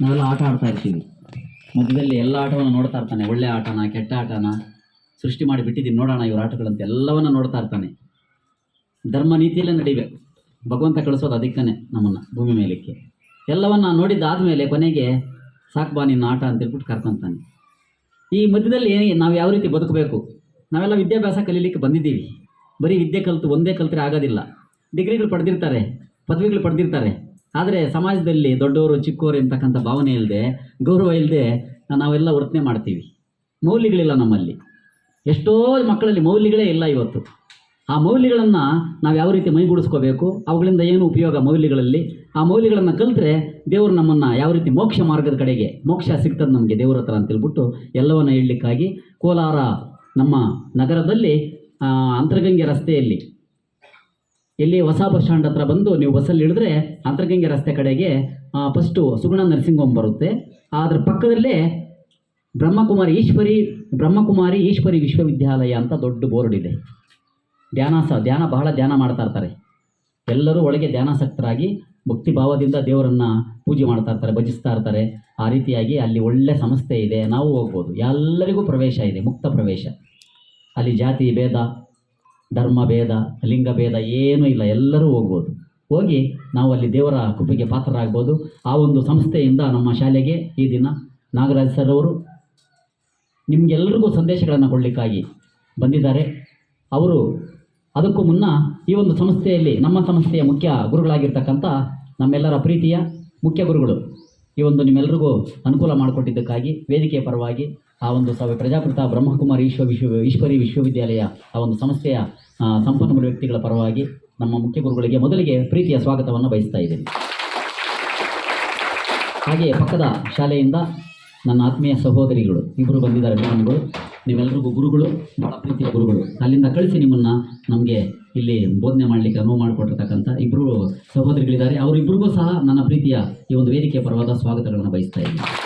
ನಾವೆಲ್ಲ ಆಟ ಆಡ್ತಾ ಇರ್ತೀವಿ ಮಧ್ಯದಲ್ಲಿ ಎಲ್ಲ ಆಟವನ್ನು ನೋಡ್ತಾ ಇರ್ತಾನೆ. ಒಳ್ಳೆ ಆಟನ, ಕೆಟ್ಟ ಆಟನ ಸೃಷ್ಟಿ ಮಾಡಿ ಬಿಟ್ಟಿದ್ದೀನಿ ನೋಡೋಣ ಇವ್ರ ಆಟಗಳಂತ. ಎಲ್ಲವನ್ನ ನೋಡ್ತಾ ಇರ್ತಾನೆ. ಧರ್ಮ ನೀತಿಯಲ್ಲೇ ನಡಿಬೇಕು. ಭಗವಂತ ಕಳಿಸೋದು ಅದಕ್ಕೇ ನಮ್ಮನ್ನು ಭೂಮಿ ಮೇಲಕ್ಕೆ. ಎಲ್ಲವನ್ನ ನೋಡಿದ್ದಾದಮೇಲೆ ಕೊನೆಗೆ ಸಾಕು ಬಾ ನಿನ್ನ ಆಟ ಅಂತ ಹೇಳ್ಬಿಟ್ಟು ಕರ್ಕೊಂತಾನೆ. ಈ ಮಧ್ಯದಲ್ಲಿ ನಾವು ಯಾವ ರೀತಿ ಬದುಕಬೇಕು? ನಾವೆಲ್ಲ ವಿದ್ಯಾಭ್ಯಾಸ ಕಲೀಲಿಕ್ಕೆ ಬಂದಿದ್ದೀವಿ. ಬರೀ ವಿದ್ಯೆ ಕಲಿತು ಒಂದೇ ಕಲ್ತ್ರೆ ಆಗೋದಿಲ್ಲ. ಡಿಗ್ರಿಗಳು ಪಡೆದಿರ್ತಾರೆ, ಪದವಿಗಳು ಪಡೆದಿರ್ತಾರೆ. ಆದರೆ ಸಮಾಜದಲ್ಲಿ ದೊಡ್ಡವರು ಚಿಕ್ಕವರು ಎಂತಕ್ಕಂಥ ಭಾವನೆ ಇಲ್ಲದೆ ಗೌರವ ಇಲ್ಲದೆ ನಾವೆಲ್ಲ ವರ್ತನೆ ಮಾಡ್ತೀವಿ. ಮೌಲ್ಯಗಳಿಲ್ಲ ನಮ್ಮಲ್ಲಿ. ಎಷ್ಟೋ ಮಕ್ಕಳಲ್ಲಿ ಮೌಲ್ಯಗಳೇ ಇಲ್ಲ ಇವತ್ತು. ಆ ಮೌಲ್ಯಗಳನ್ನು ನಾವು ಯಾವ ರೀತಿ ಮೈಗೂಡಿಸ್ಕೋಬೇಕು? ಅವುಗಳಿಂದ ಏನು ಉಪಯೋಗ ಮೌಲ್ಯಗಳಲ್ಲಿ? ಆ ಮೌಲ್ಯಗಳನ್ನು ಕಲಿತ್ರೆ ದೇವರು ನಮ್ಮನ್ನು ಯಾವ ರೀತಿ ಮೋಕ್ಷ ಮಾರ್ಗದ ಕಡೆಗೆ, ಮೋಕ್ಷ ಸಿಗ್ತದೆ ನಮಗೆ ದೇವರ ಹತ್ರ ಅಂತೇಳ್ಬಿಟ್ಟು ಎಲ್ಲವನ್ನು ಹೇಳಲಿಕ್ಕಾಗಿ ಕೋಲಾರ ನಮ್ಮ ನಗರದಲ್ಲಿ ಅಂತರಗಂಗೆ ರಸ್ತೆಯಲ್ಲಿ ಎಲ್ಲಿ ಹೊಸ ಬಸ್ ಸ್ಟ್ಯಾಂಡ್ ಹತ್ರ ಬಂದು ನೀವು ಬಸ್ಸಲ್ಲಿ ಇಳಿದ್ರೆ ಅಂತರಗಂಗೆ ರಸ್ತೆ ಕಡೆಗೆ ಫಸ್ಟು ಸುಗುಣ ನರ್ಸಿಂಗ್ ಹೋಮ್ ಬರುತ್ತೆ. ಅದ್ರ ಪಕ್ಕದಲ್ಲೇ ಬ್ರಹ್ಮಕುಮಾರಿ ಈಶ್ವರಿ ಬ್ರಹ್ಮಕುಮಾರಿ ಈಶ್ವರಿ ವಿಶ್ವವಿದ್ಯಾಲಯ ಅಂತ ದೊಡ್ಡ ಬೋರ್ಡ್ ಇದೆ. ಧ್ಯಾನಾಸ ಧ್ಯಾನ ಬಹಳ ಧ್ಯಾನ ಮಾಡ್ತಾ ಇರ್ತಾರೆ. ಎಲ್ಲರೂ ಒಳಗೆ ಧ್ಯಾನಾಸಕ್ತರಾಗಿ ಭಕ್ತಿ ಭಾವದಿಂದ ದೇವರನ್ನ ಪೂಜೆ ಮಾಡ್ತಾ ಇರ್ತಾರೆ, ಭಜಿಸ್ತಾ ಇರ್ತಾರೆ. ಆ ರೀತಿಯಾಗಿ ಅಲ್ಲಿ ಒಳ್ಳೆ ಸಂಸ್ಥೆ ಇದೆ, ನಾವು ಹೋಗ್ಬೋದು. ಎಲ್ಲರಿಗೂ ಪ್ರವೇಶ ಇದೆ, ಮುಕ್ತ ಪ್ರವೇಶ. ಅಲ್ಲಿ ಜಾತಿ, ಭೇದ ಧರ್ಮ ಭೇದ, ಲಿಂಗ ಭೇದ ಏನೂ ಇಲ್ಲ, ಎಲ್ಲರೂ ಹೋಗ್ಬೋದು. ಹೋಗಿ ನಾವು ಅಲ್ಲಿ ದೇವರ ಕೃಪೆಗೆ ಪಾತ್ರರಾಗ್ಬೋದು. ಆ ಒಂದು ಸಂಸ್ಥೆಯಿಂದ ನಮ್ಮ ಶಾಲೆಗೆ ಈ ದಿನ ನಾಗರಾಜ್ ಸರ್ ಅವರು ನಿಮಗೆಲ್ಲರಿಗೂ ಸಂದೇಶಗಳನ್ನು ಕೊಡಲಿಕ್ಕಾಗಿ ಬಂದಿದ್ದಾರೆ. ಅವರು ಅದಕ್ಕೂ ಮುನ್ನ ಈ ಒಂದು ಸಂಸ್ಥೆಯಲ್ಲಿ, ನಮ್ಮ ಸಂಸ್ಥೆಯ ಮುಖ್ಯ ಗುರುಗಳಾಗಿರ್ತಕ್ಕಂಥ ನಮ್ಮೆಲ್ಲರ ಪ್ರೀತಿಯ ಮುಖ್ಯ ಗುರುಗಳು ಈ ಒಂದು ನಿಮ್ಮೆಲ್ಲರಿಗೂ ಅನುಕೂಲ ಮಾಡಿಕೊಟ್ಟಿದ್ದಕ್ಕಾಗಿ, ವೇದಿಕೆಯ ಪರವಾಗಿ ಆ ಒಂದು ಸಭೆ ಪ್ರಜಾಕೃತ ಬ್ರಹ್ಮಕುಮಾರಿ ಈಶ್ವ ವಿಶ್ವ ಈಶ್ವರಿ ವಿಶ್ವವಿದ್ಯಾಲಯ, ಆ ಒಂದು ಸಂಸ್ಥೆಯ ಸಂಪನ್ಮೂಲ ವ್ಯಕ್ತಿಗಳ ಪರವಾಗಿ ನಮ್ಮ ಮುಖ್ಯ ಗುರುಗಳಿಗೆ ಮೊದಲಿಗೆ ಪ್ರೀತಿಯ ಸ್ವಾಗತವನ್ನು ಬಯಸ್ತಾ ಇದ್ದೇನೆ. ಹಾಗೆಯೇ ಪಕ್ಕದ ಶಾಲೆಯಿಂದ ನನ್ನ ಆತ್ಮೀಯ ಸಹೋದರಿಗಳು ಇಬ್ಬರು ಬಂದಿದ್ದಾರೆ ಮೇಡಮ್ಗಳು ನೀವೆಲ್ಲರಿಗೂ ಗುರುಗಳು, ಬಹಳ ಪ್ರೀತಿಯ ಗುರುಗಳು. ಅಲ್ಲಿಂದ ಕಳಿಸಿ ನಿಮ್ಮನ್ನು ನಮಗೆ ಇಲ್ಲಿ ಬೋಧನೆ ಮಾಡಲಿಕ್ಕೆ ಅನುವು ಮಾಡಿಕೊಟ್ಟಿರ್ತಕ್ಕಂಥ ಇಬ್ಬರು ಸಹೋದರಿಗಳಿದ್ದಾರೆ. ಅವರಿಬ್ಬರಿಗೂ ಸಹ ನನ್ನ ಪ್ರೀತಿಯ ಈ ಒಂದು ವೇದಿಕೆಯ ಪರವಾದ ಸ್ವಾಗತಗಳನ್ನು ಬಯಸ್ತಾ ಇದ್ದೀನಿ.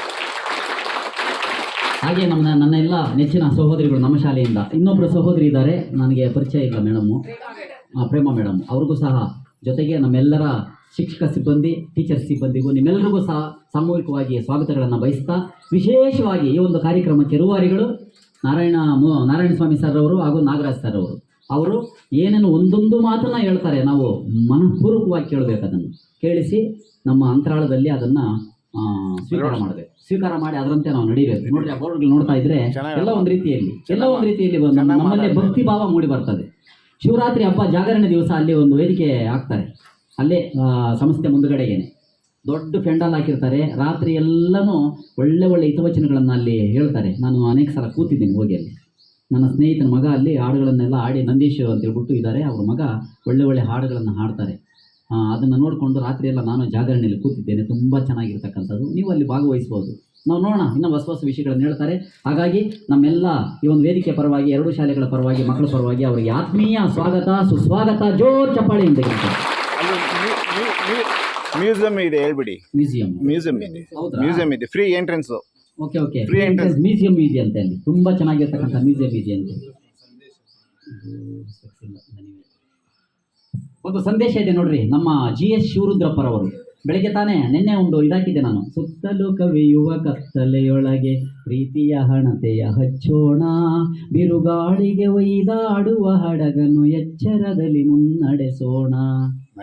ಹಾಗೆ ನಮ್ಮ ನನ್ನ ಎಲ್ಲ ನೆಚ್ಚಿನ ಸಹೋದರಿಗಳು ನಮ್ಮ ಶಾಲೆಯಿಂದ ಇನ್ನೊಬ್ಬರು ಸಹೋದರಿ ಇದ್ದಾರೆ. ನನಗೆ ಪರಿಚಯ ಇಲ್ಲ ಮೇಡಮು ಪ್ರೇಮ ಮೇಡಮ್ ಅವ್ರಿಗೂ ಸಹ ಜೊತೆಗೆ ನಮ್ಮೆಲ್ಲರ ಶಿಕ್ಷಕ ಸಿಬ್ಬಂದಿ ಟೀಚರ್ ಸಿಬ್ಬಂದಿಗೂ ನಿಮ್ಮೆಲ್ಲರಿಗೂ ಸಹ ಸಾಮೂಹಿಕವಾಗಿ ಸ್ವಾಗತಗಳನ್ನು ಬಯಸ್ತಾ ವಿಶೇಷವಾಗಿ ಈ ಒಂದು ಕಾರ್ಯಕ್ರಮಕ್ಕೆ ರೂವಾರಿಗಳು ನಾರಾಯಣ ನಾರಾಯಣ ಸ್ವಾಮಿ ಸರ್ ಅವರು ಹಾಗೂ ನಾಗರಾಜ್ ಸರ್ ಅವರು ಅವರು ಏನೇನು ಒಂದೊಂದು ಮಾತನ್ನ ಹೇಳ್ತಾರೆ ನಾವು ಮನಪೂರ್ವಕವಾಗಿ ಕೇಳಬೇಕು ಅದನ್ನು. ಕೇಳಿಸಿ ನಮ್ಮ ಅಂತರಾಳದಲ್ಲಿ ಅದನ್ನು ಸ್ವೀಕಾರ ಮಾಡಬೇಕು ಸ್ವೀಕಾರ ಮಾಡಿ ಅದರಂತೆ ನಾವು ನಡೀಬೇಕು. ನೋಡ್ರಿ ಆ ಬೋರ್ಡ್ಗಳು ನೋಡ್ತಾ ಇದ್ರೆ ಎಲ್ಲ ಒಂದು ರೀತಿಯಲ್ಲಿ ಎಲ್ಲ ಒಂದು ರೀತಿಯಲ್ಲಿ ನಮ್ಮಲ್ಲಿ ಭಕ್ತಿ ಭಾವ ಮೂಡಿ ಬರ್ತದೆ. ಶಿವರಾತ್ರಿ ಹಬ್ಬ ಜಾಗರಣೆ ದಿವಸ ಅಲ್ಲಿ ಒಂದು ವೇದಿಕೆ ಹಾಕ್ತಾರೆ. ಅಲ್ಲೇ ಸಂಸ್ಥೆ ಮುಂದುಗಡೆಗೇನೆ. ದೊಡ್ಡ ಫೆಂಡಲ್ ಹಾಕಿರ್ತಾರೆ. ರಾತ್ರಿ ಎಲ್ಲನೂ ಒಳ್ಳೆ ಒಳ್ಳೆ ಹಿತವಚನಗಳನ್ನು ಅಲ್ಲಿ ಹೇಳ್ತಾರೆ. ನಾನು ಅನೇಕ ಸಲ ಕೂತಿದ್ದೀನಿ ಹೋಗಿ ಅಲ್ಲಿ ನನ್ನ ಸ್ನೇಹಿತನ ಮಗ ಅಲ್ಲಿ ಹಾಡುಗಳನ್ನೆಲ್ಲ ಆಡಿ ನಂದೀಶ್ ಅಂತ ಹೇಳ್ಬಿಟ್ಟು ಇದ್ದಾರೆ. ಅವ್ರ ಮಗ ಒಳ್ಳೆ ಒಳ್ಳೆ ಹಾಡುಗಳನ್ನು ಹಾಡ್ತಾರೆ. ಅದನ್ನು ನೋಡಿಕೊಂಡು ರಾತ್ರಿ ಎಲ್ಲ ನಾನು ಜಾಗರಣೆಯಲ್ಲಿ ಕೂತಿದ್ದೇನೆ. ತುಂಬ ಚೆನ್ನಾಗಿರ್ತಕ್ಕಂಥದ್ದು. ನೀವು ಅಲ್ಲಿ ಭಾಗವಹಿಸ್ಬೋದು ನಾವು ನೋಡೋಣ. ಇನ್ನೂ ಹೊಸ ಹೊಸ ವಿಷಯಗಳನ್ನು ಹೇಳ್ತಾರೆ. ಹಾಗಾಗಿ ನಮ್ಮೆಲ್ಲ ಈ ಒಂದು ವೇದಿಕೆ ಪರವಾಗಿ ಎರಡು ಶಾಲೆಗಳ ಪರವಾಗಿ ಮಕ್ಕಳ ಪರವಾಗಿ ಅವರಿಗೆ ಆತ್ಮೀಯ ಸ್ವಾಗತ ಸುಸ್ವಾಗತ ಜೋರ್ ಚಪ್ಪಾಳೆಯಿಂದ ಮ್ಯೂಸಿಯಂ ಇದೆ ಹೇಳ್ಬಿಡಿ. ಮ್ಯೂಸಿಯಂ. ಮ್ಯೂಸಿಯಂ ಇದೆ? ಮ್ಯೂಸಿಯಂ ಇದೆ. Free entrance. Okay okay. Free entrance museum ಇದೆ ಅಂತ ಅಲ್ಲಿ ತುಂಬಾ ಚೆನ್ನಾಗಿರ್ತಕ್ಕಂಥ ಮ್ಯೂಸಿಯಂ ಇದೆ ಅಂತೆ ಒಂದು ಸಂದೇಶ ಇದೆ ನೋಡ್ರಿ. ನಮ್ಮ ಜಿ ಎಸ್ ಶಿವರುದ್ರಪ್ಪರವರು. ಬೆಳಿಗ್ಗೆ ತಾನೇ ನಿನ್ನೆ ಒಂದು ಇದಾಕಿದ್ದೆ ನಾನು. ಸುತ್ತಲೂ ಕವಿಯುವ ಕತ್ತಲೆಯೊಳಗೆ ಪ್ರೀತಿಯ ಹಣತೆಯ ಹಚ್ಚೋಣ. ಬಿರುಗಾಳಿಗೆ ಒಯ್ದಾಡುವ ಹಡಗನು ಎಚ್ಚರದಲ್ಲಿ ಮುನ್ನಡೆಸೋಣ.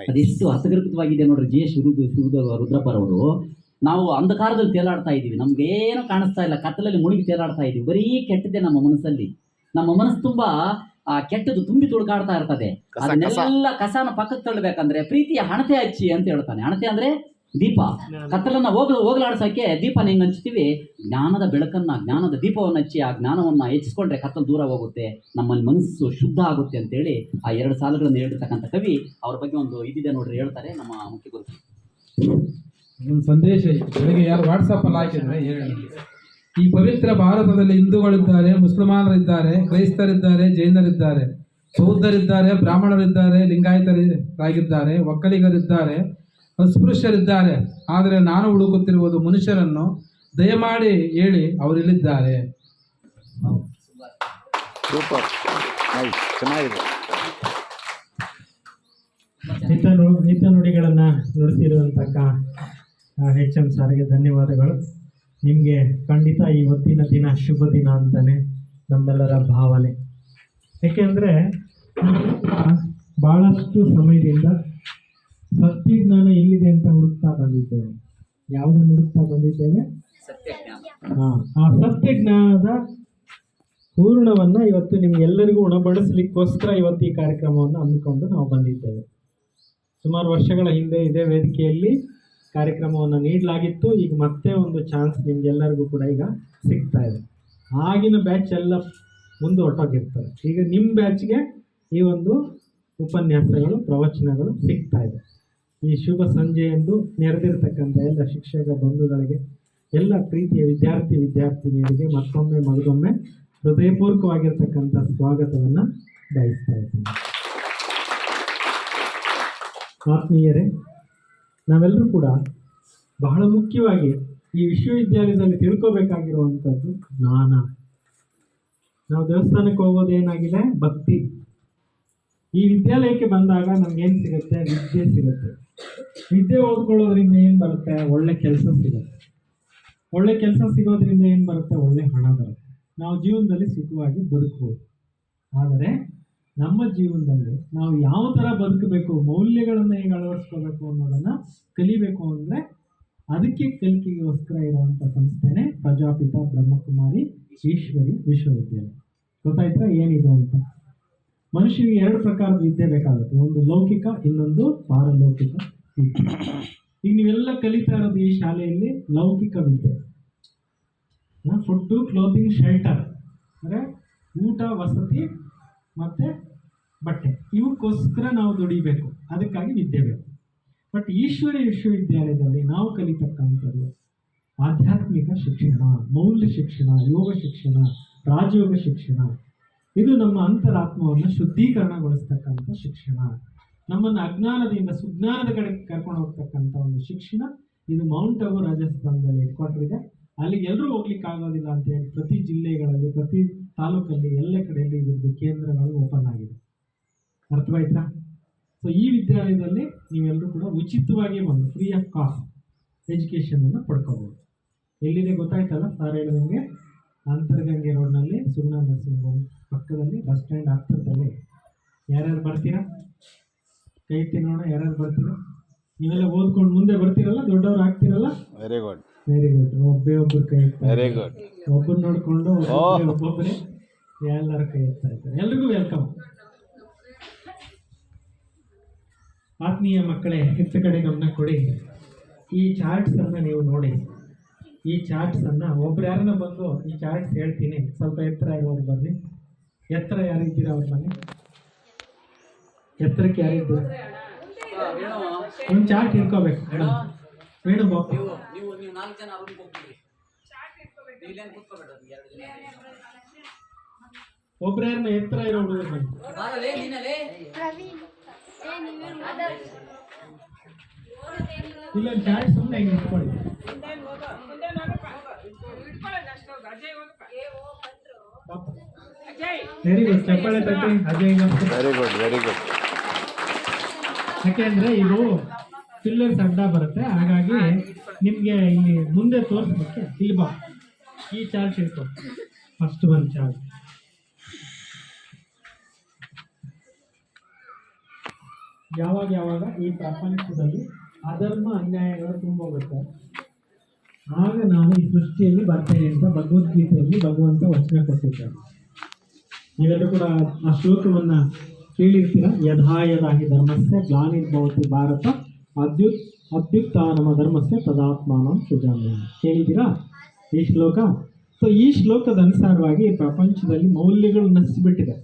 ಅದೆಷ್ಟು ಅಸಗೃತವಾಗಿದೆ ನೋಡ್ರಿ ಜಿ ಎಸ್ ಶಿವರುದ್ರ ಶಿವರುದ್ರ ರುದ್ರಪ್ಪರವರು. ನಾವು ಅಂಧಕಾರದಲ್ಲಿ ತೇಲಾಡ್ತಾ ಇದ್ದೀವಿ. ನಮ್ಗೇನು ಕಾಣಿಸ್ತಾ ಇಲ್ಲ. ಕತ್ತಲಲ್ಲಿ ಮುಳುಗಿ ತೇಲಾಡ್ತಾ ಇದ್ದೀವಿ. ಬರೀ ಕೆಟ್ಟದೆ ನಮ್ಮ ಮನಸ್ಸಲ್ಲಿ. ನಮ್ಮ ಮನಸ್ಸು ತುಂಬಾ ಆ ಕೆಟ್ಟದ್ದು ತುಂಬಿ ತುಳುಕಾಡ್ತಾ ಇರ್ತದೆ. ಅದನ್ನೆಲ್ಲ ಕಸನ ಪಕ್ಕಕ್ಕೆ ತಳ್ಳಬೇಕಂದ್ರೆ ಪ್ರೀತಿಯ ಹಣತೆ ಹಚ್ಚಿ ಅಂತ ಹೇಳ್ತಾನೆ. ಹಣತೆ ಅಂದ್ರೆ ದೀಪ. ಕತ್ತಲನ್ನ ಹೋಗ್ಲು ಹೋಗ್ಲಾಡ್ಸೋಕೆ ದೀಪ ಹೆಂಗ್ ಹಂಚ್ತೀವಿ. ಜ್ಞಾನದ ಬೆಳಕನ್ನ ಜ್ಞಾನದ ದೀಪವನ್ನು ಹಚ್ಚಿ ಆ ಜ್ಞಾನವನ್ನ ಹೆಚ್ಚಿಸ್ಕೊಂಡ್ರೆ ಕತ್ತಲು ದೂರ ಹೋಗುತ್ತೆ. ನಮ್ಮಲ್ಲಿ ಮನಸ್ಸು ಶುದ್ಧ ಆಗುತ್ತೆ ಅಂತೇಳಿ ಆ ಎರಡು ಸಾಲುಗಳನ್ನು ಹೇಳಿರ್ತಕ್ಕಂಥ ಕವಿ ಅವ್ರ ಬಗ್ಗೆ ಒಂದು ಇದಿದೆ ನೋಡ್ರಿ ಹೇಳ್ತಾರೆ ನಮ್ಮ ಮುಖ್ಯ ಗುರು ಸಂದೇಶ ಬೆಳಗ್ಗೆ ಯಾರು ವಾಟ್ಸಪ್ ಅಲ್ಲಿ ಹಾಕಿದ್ರೆ ಹೇಳಿ. ಈ ಪವಿತ್ರ ಭಾರತದಲ್ಲಿ ಹಿಂದೂಗಳಿದ್ದಾರೆ ಮುಸಲ್ಮಾನರಿದ್ದಾರೆ ಕ್ರೈಸ್ತರಿದ್ದಾರೆ ಜೈನರಿದ್ದಾರೆ ಬೌದ್ಧರಿದ್ದಾರೆ ಬ್ರಾಹ್ಮಣರಿದ್ದಾರೆ ಲಿಂಗಾಯತರಾಗಿದ್ದಾರೆ ಒಕ್ಕಲಿಗರಿದ್ದಾರೆ ಅಸ್ಪೃಶ್ಯರಿದ್ದಾರೆ. ಆದರೆ ನಾನು ಹುಡುಕುತ್ತಿರುವುದು ಮನುಷ್ಯರನ್ನು ದಯಮಾಡಿ ಹೇಳಿ ಅವರಿಲ್ಲಿದ್ದಾರೆ. ಸೂಪರ್ ನೈಸ್ ಚೆನ್ನಾಗಿದೆ. ಹಿತ ನುಡಿಗಳನ್ನ ನುಡಿಸಿರುವಂತಕ್ಕ ಎಚ್ ಎಂ ಸಾರಿಗೆ ಧನ್ಯವಾದಗಳು. ನಿಮಗೆ ಖಂಡಿತ ಇವತ್ತಿನ ದಿನ ಶುಭ ದಿನ ಅಂತಲೇ ನಮ್ಮೆಲ್ಲರ ಭಾವನೆ. ಏಕೆಂದರೆ ಭಾಳಷ್ಟು ಸಮಯದಿಂದ ಸತ್ಯಜ್ಞಾನ ಎಲ್ಲಿದೆ ಅಂತ ಹುಡುಕ್ತಾ ಬಂದಿದ್ದೇವೆ. ಯಾವುದನ್ನು ಹುಡುಕ್ತಾ ಬಂದಿದ್ದೇವೆ? ಹಾಂ ಆ ಸತ್ಯಜ್ಞಾನದ ಪೂರ್ಣವನ್ನು ಇವತ್ತು ನಿಮಗೆಲ್ಲರಿಗೂ ಉಣಬಡಿಸ್ಲಿಕ್ಕೋಸ್ಕರ ಇವತ್ತು ಈ ಕಾರ್ಯಕ್ರಮವನ್ನು ಅಂದುಕೊಂಡು ನಾವು ಬಂದಿದ್ದೇವೆ. ಸುಮಾರು ವರ್ಷಗಳ ಹಿಂದೆ ಇದೇ ವೇದಿಕೆಯಲ್ಲಿ ಕಾರ್ಯಕ್ರಮವನ್ನು ನೀಡಲಾಗಿತ್ತು. ಈಗ ಮತ್ತೆ ಒಂದು ಚಾನ್ಸ್ ನಿಮ್ಗೆಲ್ಲರಿಗೂ ಕೂಡ ಈಗ ಸಿಗ್ತಾ ಇದೆ. ಆಗಿನ ಬ್ಯಾಚ್ ಎಲ್ಲ ಮುಂದೆ ಹೊರಟೋಗಿರ್ತಾರೆ. ಈಗ ನಿಮ್ಮ ಬ್ಯಾಚ್ಗೆ ಈ ಒಂದು ಉಪನ್ಯಾಸಗಳು, ಪ್ರವಚನಗಳು ಸಿಗ್ತಾ ಇದೆ. ಈ ಶುಭ ಸಂಜೆಯಂದು ನೆರೆದಿರ್ತಕ್ಕಂಥ ಎಲ್ಲ ಶಿಕ್ಷಕ ಬಂಧುಗಳಿಗೆ, ಎಲ್ಲ ಪ್ರೀತಿಯ ವಿದ್ಯಾರ್ಥಿ ವಿದ್ಯಾರ್ಥಿನಿಯರಿಗೆ ಮತ್ತೊಮ್ಮೆ ಮಗದೊಮ್ಮೆ ಹೃದಯಪೂರ್ವಕವಾಗಿರ್ತಕ್ಕಂಥ ಸ್ವಾಗತವನ್ನು ಬಯಸ್ತಾ ಇದ್ದೀನಿ. ಆತ್ಮೀಯರೇ ನಾವೆಲ್ಲರೂ ಕೂಡ ಬಹಳ ಮುಖ್ಯವಾಗಿ ಈ ವಿಶ್ವವಿದ್ಯಾಲಯದಲ್ಲಿ ತಿಳ್ಕೋಬೇಕಾಗಿರುವಂಥದ್ದು ಜ್ಞಾನ. ನಾವು ದೇವಸ್ಥಾನಕ್ಕೆ ಹೋಗೋದು ಏನಾಗಿದೆ? ಭಕ್ತಿ. ಈ ವಿದ್ಯಾಲಯಕ್ಕೆ ಬಂದಾಗ ನಮ್ಗೇನು ಸಿಗುತ್ತೆ? ವಿದ್ಯೆ ಸಿಗುತ್ತೆ. ವಿದ್ಯೆ ಓದ್ಕೊಳ್ಳೋದ್ರಿಂದ ಏನು ಬರುತ್ತೆ? ಒಳ್ಳೆ ಕೆಲಸ ಸಿಗುತ್ತೆ. ಒಳ್ಳೆ ಕೆಲಸ ಸಿಗೋದ್ರಿಂದ ಏನು ಬರುತ್ತೆ? ಒಳ್ಳೆ ಹಣ ಬರುತ್ತೆ. ನಾವು ಜೀವನದಲ್ಲಿ ಸುಖವಾಗಿ ಬದುಕಬಹುದು ಆದರೆ ನಮ್ಮ ಜೀವನದಲ್ಲಿ ನಾವು ಯಾವ ಥರ ಬದುಕಬೇಕು, ಮೌಲ್ಯಗಳನ್ನು ಹೇಗೆ ಅಳವಡಿಸ್ಕೋಬೇಕು ಅನ್ನೋದನ್ನು ಕಲಿಬೇಕು ಅಂದರೆ ಅದಕ್ಕೆ ಕಲಿಕೆಗೋಸ್ಕರ ಇರುವಂಥ ಸಂಸ್ಥೆನೇ ಪ್ರಜಾಪಿತ ಬ್ರಹ್ಮಕುಮಾರಿ ಈಶ್ವರಿ ವಿಶ್ವವಿದ್ಯಾಲಯ. ಗೊತ್ತಾಯ್ತಾ ಏನಿದು ಅಂತ? ಮನುಷ್ಯನಿಗೆ ಎರಡು ಪ್ರಕಾರದ ವಿದ್ಯೆ ಬೇಕಾಗುತ್ತೆ. ಒಂದು ಲೌಕಿಕ, ಇನ್ನೊಂದು ಪಾರಲೌಕಿಕ ವಿದ್ಯೆ. ಈಗ ನೀವೆಲ್ಲ ಕಲಿತಾ ಇರೋದು ಈ ಶಾಲೆಯಲ್ಲಿ ಲೌಕಿಕ ವಿದ್ಯೆ. ಫುಡ್ಡು ಕ್ಲೋತಿಂಗ್ ಶೆಲ್ಟರ್ ಅಂದರೆ ಊಟ, ವಸತಿ ಮತ್ತು ಬಟ್ಟೆ ಇವಕ್ಕೋಸ್ಕರ ನಾವು ದುಡಿಬೇಕು. ಅದಕ್ಕಾಗಿ ವಿದ್ಯೆ ಬೇಕು. ಬಟ್ ಈಶ್ವರ ವಿಶ್ವವಿದ್ಯಾಲಯದಲ್ಲಿ ನಾವು ಕಲಿತಕ್ಕಂಥದ್ದು ಆಧ್ಯಾತ್ಮಿಕ ಶಿಕ್ಷಣ, ಮೌಲ್ಯ ಶಿಕ್ಷಣ, ಯೋಗ ಶಿಕ್ಷಣ, ರಾಜಯೋಗ ಶಿಕ್ಷಣ. ಇದು ನಮ್ಮ ಅಂತರಾತ್ಮವನ್ನು ಶುದ್ಧೀಕರಣಗೊಳಿಸ್ತಕ್ಕಂಥ ಶಿಕ್ಷಣ. ನಮ್ಮನ್ನು ಅಜ್ಞಾನದಿಂದ ಸುಜ್ಞಾನದ ಕಡೆ ಕರ್ಕೊಂಡು ಹೋಗ್ತಕ್ಕಂಥ ಒಂದು ಶಿಕ್ಷಣ. ಇದು ಮೌಂಟ್ ಅಬು ರಾಜಸ್ಥಾನದಲ್ಲಿ ಹೆಡ್ ಇದೆ. ಅಲ್ಲಿಗೆ ಎಲ್ಲರೂ ಹೋಗ್ಲಿಕ್ಕೆ ಆಗೋದಿಲ್ಲ ಅಂತ ಹೇಳಿ ಪ್ರತಿ ಜಿಲ್ಲೆಗಳಲ್ಲಿ, ಪ್ರತಿ ತಾಲೂಕಲ್ಲಿ, ಎಲ್ಲ ಕಡೆಯಲ್ಲಿ ಇದರದ್ದು ಕೇಂದ್ರಗಳು ಓಪನ್ ಆಗಿದೆ. ಅರ್ಥವಾಯ್ತಾ? ಸೊ ಈ ವಿದ್ಯಾಲಯದಲ್ಲಿ ನೀವೆಲ್ಲರೂ ಕೂಡ ಉಚಿತವಾಗಿ ಒಂದು ಫ್ರೀ ಆಫ್ ಕಾಸ್ಟ್ ಎಜುಕೇಷನನ್ನು ಪಡ್ಕೋಬೋದು. ಎಲ್ಲಿದೆ ಗೊತ್ತಾಯ್ತಲ್ಲ? ಸರ್ ಹೇಳಿದಂಗೆ ಅಂತರ್ಗಂಗೆ ರೋಡ್ನಲ್ಲಿ ಸುಗುಣ ನರ್ಸಿಂಗ್ ಹೋಮ್ ಪಕ್ಕದಲ್ಲಿ ಬಸ್ ಸ್ಟ್ಯಾಂಡ್ ಹತ್ತಿರದಲ್ಲಿ ಯಾರ್ಯಾರು ಬರ್ತೀರಾ? ಕೈ ತಿನ್ನೋಣ ನೋಡೋಣ ಯಾರ್ಯಾರು ಬರ್ತೀರಾ? ನೀವೆಲ್ಲ ಓದ್ಕೊಂಡು ಮುಂದೆ ಬರ್ತೀರಲ್ಲ? ದೊಡ್ಡವ್ರು ಆಗ್ತೀರಲ್ಲ? ವೆರಿ ಗುಡ್ ವೆರಿ ಗುಡ್ ಒಬ್ಬೇ ಒಬ್ಬರು ಕೈ ವೆರಿ ಗುಡ್ ಒಬ್ಬರು ನೋಡಿಕೊಂಡು ಒಬ್ಬೊಬ್ಬರೇ ಎಲ್ಲರ ಕೈ ಎತ್ತಾ ಇದ್ದಾರೆ. ಎಲ್ರಿಗೂ ವೆಲ್ಕಮ್ ಆತ್ಮೀಯ ಮಕ್ಕಳೇ ಹೆಚ್ಚು ಕಡೆ ಗಮನ ಕೊಡಿ. ಈ ಚಾರ್ಟ್ಸ್ ಅನ್ನ ನೀವು ನೋಡಿ. ಈ ಚಾರ್ಟ್ಸ್ ಅನ್ನ ಒಬ್ರು ಯಾರನ್ನ ಬಂದು ಈ ಚಾರ್ಟ್ಸ್ ಹೇಳ್ತೀನಿ. ಸ್ವಲ್ಪ ಎತ್ತರ ಇರೋರು ಬನ್ನಿ. ಎತ್ತರ ಯಾರಿದ್ದೀರಾ ಅವ್ರು ಬನ್ನಿ? ಎತ್ತರಕ್ಕೆ ಯಾರಿದ್ದೀರಾ? ಒಂದು ಚಾರ್ಟ್ ಇಟ್ಕೋಬೇಕು ಮೇಡಮ್ ಜನ ಒಬ್ರು ಯಾರನ್ನ ಎತ್ತರ ಇರೋ ಹುಡುಗರು ಬನ್ನಿ ಬಾರಲೇ ಚಾರ್ಜ್ ಸುಮ್ಮನೆ ಹಿಂಗೆ ಇಟ್ಕೊಳ್ಳಿ. ವೆರಿ ಗುಡ್ ಚಪ್ಪಾಳೆ ತಟ್ಟಿ Ajay very good very good ಯಾಕೆಂದ್ರೆ ಇದು ಪಿಲ್ಲರ್ಸ್ ಅಡ್ಡ ಬರುತ್ತೆ ಹಾಗಾಗಿ ನಿಮಗೆ ಇಲ್ಲಿ ಮುಂದೆ ತೋರಿಸ್ಬೇಕು ಇಲ್ಲಿ ಬಾ ಈ ಚಾರ್ಜ್ ಇಟ್ಕೊ ಫಸ್ಟ್ ಒಂದು ಚಾರ್ಜ್. ಯಾವಾಗ ಯಾವಾಗ ಈ ಪ್ರಪಂಚದಲ್ಲಿ ಅಧರ್ಮ ಅನ್ಯಾಯಗಳು ತುಂಬ ಹೋಗುತ್ತೆ ಆಗ ನಾನು ಈ ಸೃಷ್ಟಿಯಲ್ಲಿ ಬರ್ತೇನೆ ಅಂತ ಭಗವದ್ಗೀತೆಯಲ್ಲಿ ಭಗವಂತ ವಚನ ಕೊಟ್ಟಿದ್ದಾರೆ. ನೀವೆಲ್ಲರೂ ಕೂಡ ಆ ಶ್ಲೋಕವನ್ನ ಕೇಳಿರ್ತೀರ? ಯಥಾಯದಾಗಿ ಧರ್ಮಸ್ಯ ಗ್ಲಾನಿರ್ಭವತಿ ಭಾರತ ಅದ್ಯುತ್ ಅದ್ಯುಕ್ತಾನಮ ಧರ್ಮಸ್ಯ ತದಾತ್ಮಾನ ಸೃಜಾಮ್ಯ. ಕೇಳಿದ್ದೀರಾ? ಈ ಶ್ಲೋಕ? ಸೊ ಈ ಶ್ಲೋಕದ ಅನುಸಾರವಾಗಿ ಪ್ರಪಂಚದಲ್ಲಿ ಮೌಲ್ಯಗಳು ನಶಿಸಿಬಿಟ್ಟಿದೆ.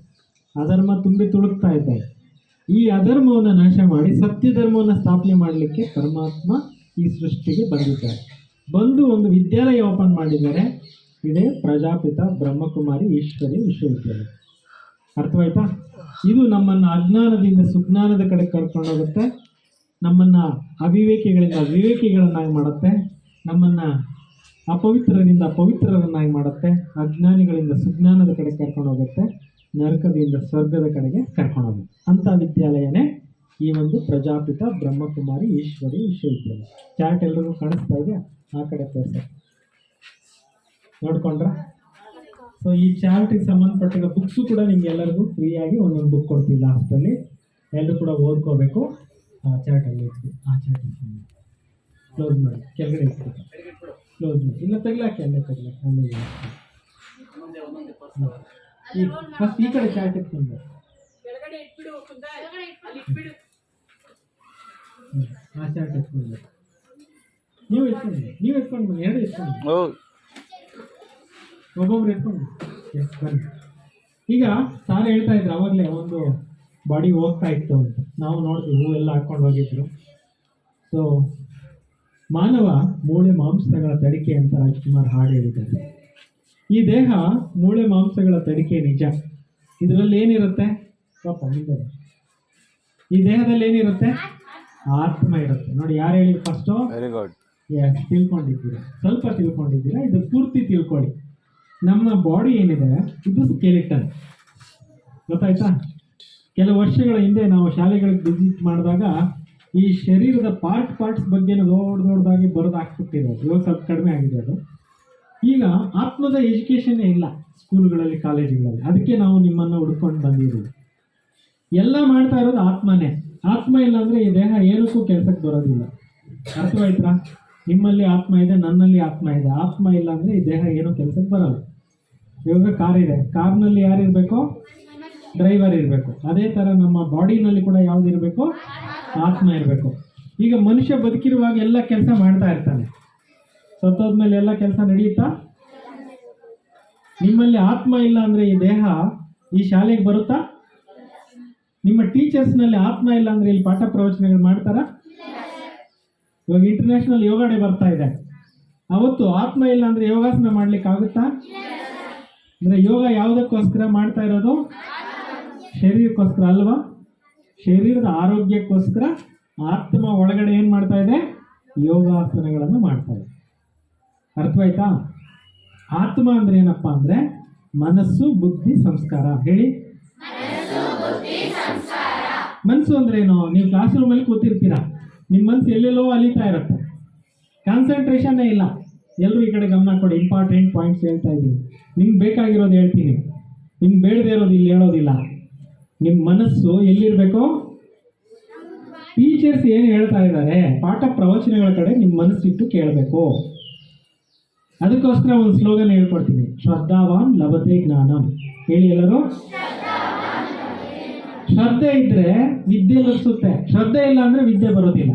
ಅಧರ್ಮ ತುಂಬಿ ತುಳುಕ್ತಾ ಇದೆ. ಈ ಅಧರ್ಮವನ್ನು ನಾಶ ಮಾಡಿ ಸತ್ಯ ಧರ್ಮವನ್ನು ಸ್ಥಾಪನೆ ಮಾಡಲಿಕ್ಕೆ ಪರಮಾತ್ಮ ಈ ಸೃಷ್ಟಿಗೆ ಬಂದಿದ್ದಾರೆ. ಬಂದು ಒಂದು ವಿದ್ಯಾಲಯ ಓಪನ್ ಮಾಡಿದ್ದಾರೆ ಇದೇ ಪ್ರಜಾಪಿತ ಬ್ರಹ್ಮಕುಮಾರಿ ಈಶ್ವರಿ ವಿಶ್ವವಿದ್ಯಾಲಯ. ಅರ್ಥವಾಯ್ತಾ? ಇದು ನಮ್ಮನ್ನು ಅಜ್ಞಾನದಿಂದ ಸುಜ್ಞಾನದ ಕಡೆ ಕರ್ಕೊಂಡೋಗುತ್ತೆ ನಮ್ಮನ್ನು ಅವಿವೇಕಿಗಳಿಂದ ವಿವೇಕಿಗಳನ್ನಾಗಿ ಮಾಡುತ್ತೆ. ನಮ್ಮನ್ನು ಅಪವಿತ್ರರಿಂದ ಪವಿತ್ರರನ್ನಾಗಿ ಮಾಡುತ್ತೆ. ಅಜ್ಞಾನಿಗಳಿಂದ ಸುಜ್ಞಾನದ ಕಡೆ ಕರ್ಕೊಂಡು ಹೋಗುತ್ತೆ. ನರಕದಿಂದ ಸ್ವರ್ಗದ ಕಡೆಗೆ ಕರ್ಕೊಂಡು ಹೋಗುತ್ತೆ ಅಂಥ ವಿದ್ಯಾಲಯನೇ ಈ ಒಂದು ಪ್ರಜಾಪಿತ ಬ್ರಹ್ಮಕುಮಾರಿ ಈಶ್ವರಿ ವಿಶ್ವವಿದ್ಯಾಲಯ. ಚಾರ್ಟ್ ಎಲ್ರಿಗೂ ಕಾಣಿಸ್ತಾ ಇದೆಯಾ? ಆ ಕಡೆ ತೋರಿಸ. ನೋಡ್ಕೊಂಡ್ರ? ಸೊ ಈ ಚಾರ್ಟಿಗೆ ಸಂಬಂಧಪಟ್ಟಿರೋ ಬುಕ್ಸು ಕೂಡ ನಿಮ್ಗೆ ಎಲ್ಲರಿಗೂ ಫ್ರೀಯಾಗಿ ಒಂದೊಂದು ಬುಕ್ ಕೊಡ್ತೀವಿ ಲಾಸ್ಟಲ್ಲಿ ಎಲ್ಲರೂ ಕೂಡ ಓದ್ಕೋಬೇಕು. ಆ ಚಾರ್ಟಲ್ಲಿ ಅಲ್ಲಿ ಆ ಚಾರ್ಟ್ ಕ್ಲೋಸ್ ಮಾಡಿ. ಕೆಳಗಡೆ ಕ್ಲೋಸ್ ಮಾಡಿ. ಇಲ್ಲ, ತೆಗ್ಲಾಕಿ ಅಲ್ಲೇ ತೆಗ್ಲಾಕಿ. ಹ್ಮ್. ಈ ಫಸ್ಟ್ ಈ ಕಡೆ ಚಾರ್ಟ್ ಇಟ್ಕೊಂಡು ಇಟ್ಬಿಡು. ಆ ಚಾರ್ಟ್ ಇಟ್ಕೊಂಡು ನೀವು ಇಟ್ಕೊಂಡು. ನೀವು ಇಟ್ಕೊಂಡು ಬನ್ನಿ ಎರಡು ಇಟ್ಕೊಂಡು. ಓ. ಒಬ್ಬೊಬ್ರು ಇಟ್ಕೊಂಡು ಎಸ್ ಬನ್ನಿ. ಈಗ ಸಾರ್ ಹೇಳ್ತಾ ಇದ್ರು ಅವಾಗಲೇ ಒಂದು ಬಾಡಿ ಹೋಗ್ತಾ ಇತ್ತು ಅಂತ. ನಾವು ನೋಡ್ತೀವಿ ಎಲ್ಲ ಹಾಕೊಂಡು ಹೋಗಿದ್ರು. ಸೊ ಮಾನವ ಮೂಳೆ ಮಾಂಸಗಳ ತಡಿಕೆ ಅಂತ ರಾಜ್ಕುಮಾರ್ ಹಾಡು ಹೇಳಿದ್ದಾರೆ. ಈ ದೇಹ ಮೂಳೆ ಮಾಂಸಗಳ ತಡಿಕೆ ನಿಜ. ಇದರಲ್ಲಿ ಏನಿರುತ್ತೆ? ಪಾಪ. ಈ ದೇಹದಲ್ಲಿ ಏನಿರುತ್ತೆ? ಆತ್ಮ ಇರುತ್ತೆ. ನೋಡಿ ಯಾರು ಹೇಳಿ ಫಸ್ಟು ವೆರಿ ಗುಡ್ ತಿಳ್ಕೊಂಡಿದ್ದೀರಾ? ಸ್ವಲ್ಪ ತಿಳ್ಕೊಂಡಿದ್ದೀರಾ? ಇದು ಪೂರ್ತಿ ತಿಳ್ಕೊಳ್ಳಿ. ನಮ್ಮ ಬಾಡಿ ಏನಿದೆ? ಇದು ಸ್ಕೆಲಿಟನ್ ಗೊತ್ತಾಯ್ತಾ? ಕೆಲವು ವರ್ಷಗಳ ಹಿಂದೆ ನಾವು ಶಾಲೆಗಳಿಗೆ ವಿಸಿಟ್ ಮಾಡಿದಾಗ ಈ ಶರೀರದ ಪಾರ್ಟ್ ಪಾರ್ಟ್ಸ್ ಬಗ್ಗೆ ದೊಡ್ಡ ದೊಡ್ಡದಾಗಿ ಬರೋದು ಹಾಕ್ಬಿಟ್ಟಿರೋದು ಇವಾಗ ಸ್ವಲ್ಪ ಕಡಿಮೆ ಆಗಿದೆ ಅದು. ಈಗ ಆತ್ಮದ ಎಜುಕೇಷನ್ನೇ ಇಲ್ಲ ಸ್ಕೂಲ್ಗಳಲ್ಲಿ, ಕಾಲೇಜುಗಳಲ್ಲಿ. ಅದಕ್ಕೆ ನಾವು ನಿಮ್ಮನ್ನು ಹುಡ್ಕೊಂಡು ಬಂದಿದ್ದೀವಿ. ಎಲ್ಲ ಮಾಡ್ತಾ ಇರೋದು ಆತ್ಮನೇ. ಆತ್ಮ ಇಲ್ಲ ಅಂದರೆ ಈ ದೇಹ ಏನಕ್ಕೂ ಕೆಲಸಕ್ಕೆ ಬರೋದಿಲ್ಲ. ಅರ್ಥವಾಯ್ತಾ? ನಿಮ್ಮಲ್ಲಿ ಆತ್ಮ ಇದೆ, ನನ್ನಲ್ಲಿ ಆತ್ಮ ಇದೆ. ಆತ್ಮ ಇಲ್ಲ ಅಂದರೆ ಈ ದೇಹ ಏನೂ ಕೆಲಸಕ್ಕೆ ಬರಲ್ಲ. ಇವಾಗ ಕಾರ್ ಇದೆ. ಕಾರ್ನಲ್ಲಿ ಯಾರು ಇರಬೇಕು? ಡ್ರೈವರ್ ಇರಬೇಕು. ಅದೇ ಥರ ನಮ್ಮ ಬಾಡಿನಲ್ಲಿ ಕೂಡ ಯಾವ್ದು ಇರಬೇಕು? ಆತ್ಮ ಇರಬೇಕು. ಈಗ ಮನುಷ್ಯ ಬದುಕಿರುವಾಗ ಎಲ್ಲ ಕೆಲಸ ಮಾಡ್ತಾ ಇರ್ತಾನೆ. ಸತ್ತೋದ್ಮೇಲೆ ಎಲ್ಲ ಕೆಲಸ ನಡೆಯುತ್ತಾ ನಿಮ್ಮಲ್ಲಿ ಆತ್ಮ ಇಲ್ಲ ಅಂದರೆ ಈ ದೇಹ ಈ ಶಾಲೆಗೆ ಬರುತ್ತಾ? ನಿಮ್ಮ ಟೀಚರ್ಸ್ನಲ್ಲಿ ಆತ್ಮ ಇಲ್ಲ ಅಂದರೆ ಇಲ್ಲಿ ಪಾಠ ಪ್ರವಚನಗಳು ಮಾಡ್ತಾರಾ? ಇವಾಗ ಇಂಟರ್ನ್ಯಾಷನಲ್ ಯೋಗ ಡೇ ಬರ್ತಾ ಇದೆ. ಅವತ್ತು ಆತ್ಮ ಇಲ್ಲ ಅಂದರೆ ಯೋಗಾಸನ ಮಾಡ್ಲಿಕ್ಕೆ ಆಗುತ್ತಾ? ಅಂದರೆ ಯೋಗ ಯಾವುದಕ್ಕೋಸ್ಕರ ಮಾಡ್ತಾ ಇರೋದು? ಶರೀರಕ್ಕೋಸ್ಕರ ಅಲ್ವಾ? ಶರೀರದ ಆರೋಗ್ಯಕ್ಕೋಸ್ಕರ ಆತ್ಮ ಒಳಗಡೆ ಏನು ಮಾಡ್ತಾ ಇದೆ? ಯೋಗಾಸನಗಳನ್ನು ಮಾಡ್ತಾ ಇದೆ. ಅರ್ಥವಾಯ್ತಾ? ಆತ್ಮ ಅಂದ್ರೆ ಏನಪ್ಪ ಅಂದ್ರೆ ಮನಸ್ಸು ಬುದ್ಧಿ ಸಂಸ್ಕಾರ. ಹೇಳಿ. ಮನಸ್ಸು ಅಂದ್ರೆ ಏನು? ನೀವು ಕ್ಲಾಸ್ ರೂಮಲ್ಲಿ ಕೂತಿರ್ತೀರಾ. ನಿಮ್ಮ ಮನಸ್ಸು ಎಲ್ಲೆಲ್ಲೋ ಅಲಿತಾ ಇರುತ್ತೆ. ಕಾನ್ಸಂಟ್ರೇಷನ್ನೇ ಇಲ್ಲ. ಎಲ್ಲರೂ ಈ ಕಡೆ ಗಮನ ಕೊಡಿ. ಇಂಪಾರ್ಟೆಂಟ್ ಪಾಯಿಂಟ್ಸ್ ಹೇಳ್ತಾ ಇದ್ದೀನಿ. ನಿಮ್ಗೆ ಬೇಕಾಗಿರೋದು ಹೇಳ್ತೀನಿ. ನಿಮ್ಗೆ ಬೇಡದೇ ಇರೋದು ಇಲ್ಲಿ ಹೇಳೋದಿಲ್ಲ. ನಿಮ್ಮ ಮನಸ್ಸು ಎಲ್ಲಿರಬೇಕು? ಟೀಚರ್ಸ್ ಏನು ಹೇಳ್ತಾ ಇದ್ದಾರೆ ಪಾಠ ಪ್ರವಚನಗಳ ಕಡೆ ನಿಮ್ಮ ಮನಸ್ಸಿಟ್ಟು ಕೇಳಬೇಕು. ಅದಕ್ಕೋಸ್ಕರ ಒಂದು ಸ್ಲೋಗನ್ ಹೇಳ್ಕೊಡ್ತೀನಿ. ಶ್ರದ್ಧಾವಾನ್ ಲಭತೆ ಜ್ಞಾನಂ. ಹೇಳಿ ಎಲ್ಲರೂ? ಶ್ರದ್ಧೆ ಇದ್ದರೆ ವಿದ್ಯೆ ಲಭಿಸುತ್ತೆ ಶ್ರದ್ಧೆ ಇಲ್ಲ ಅಂದ್ರೆ ವಿದ್ಯೆ ಬರೋದಿಲ್ಲ.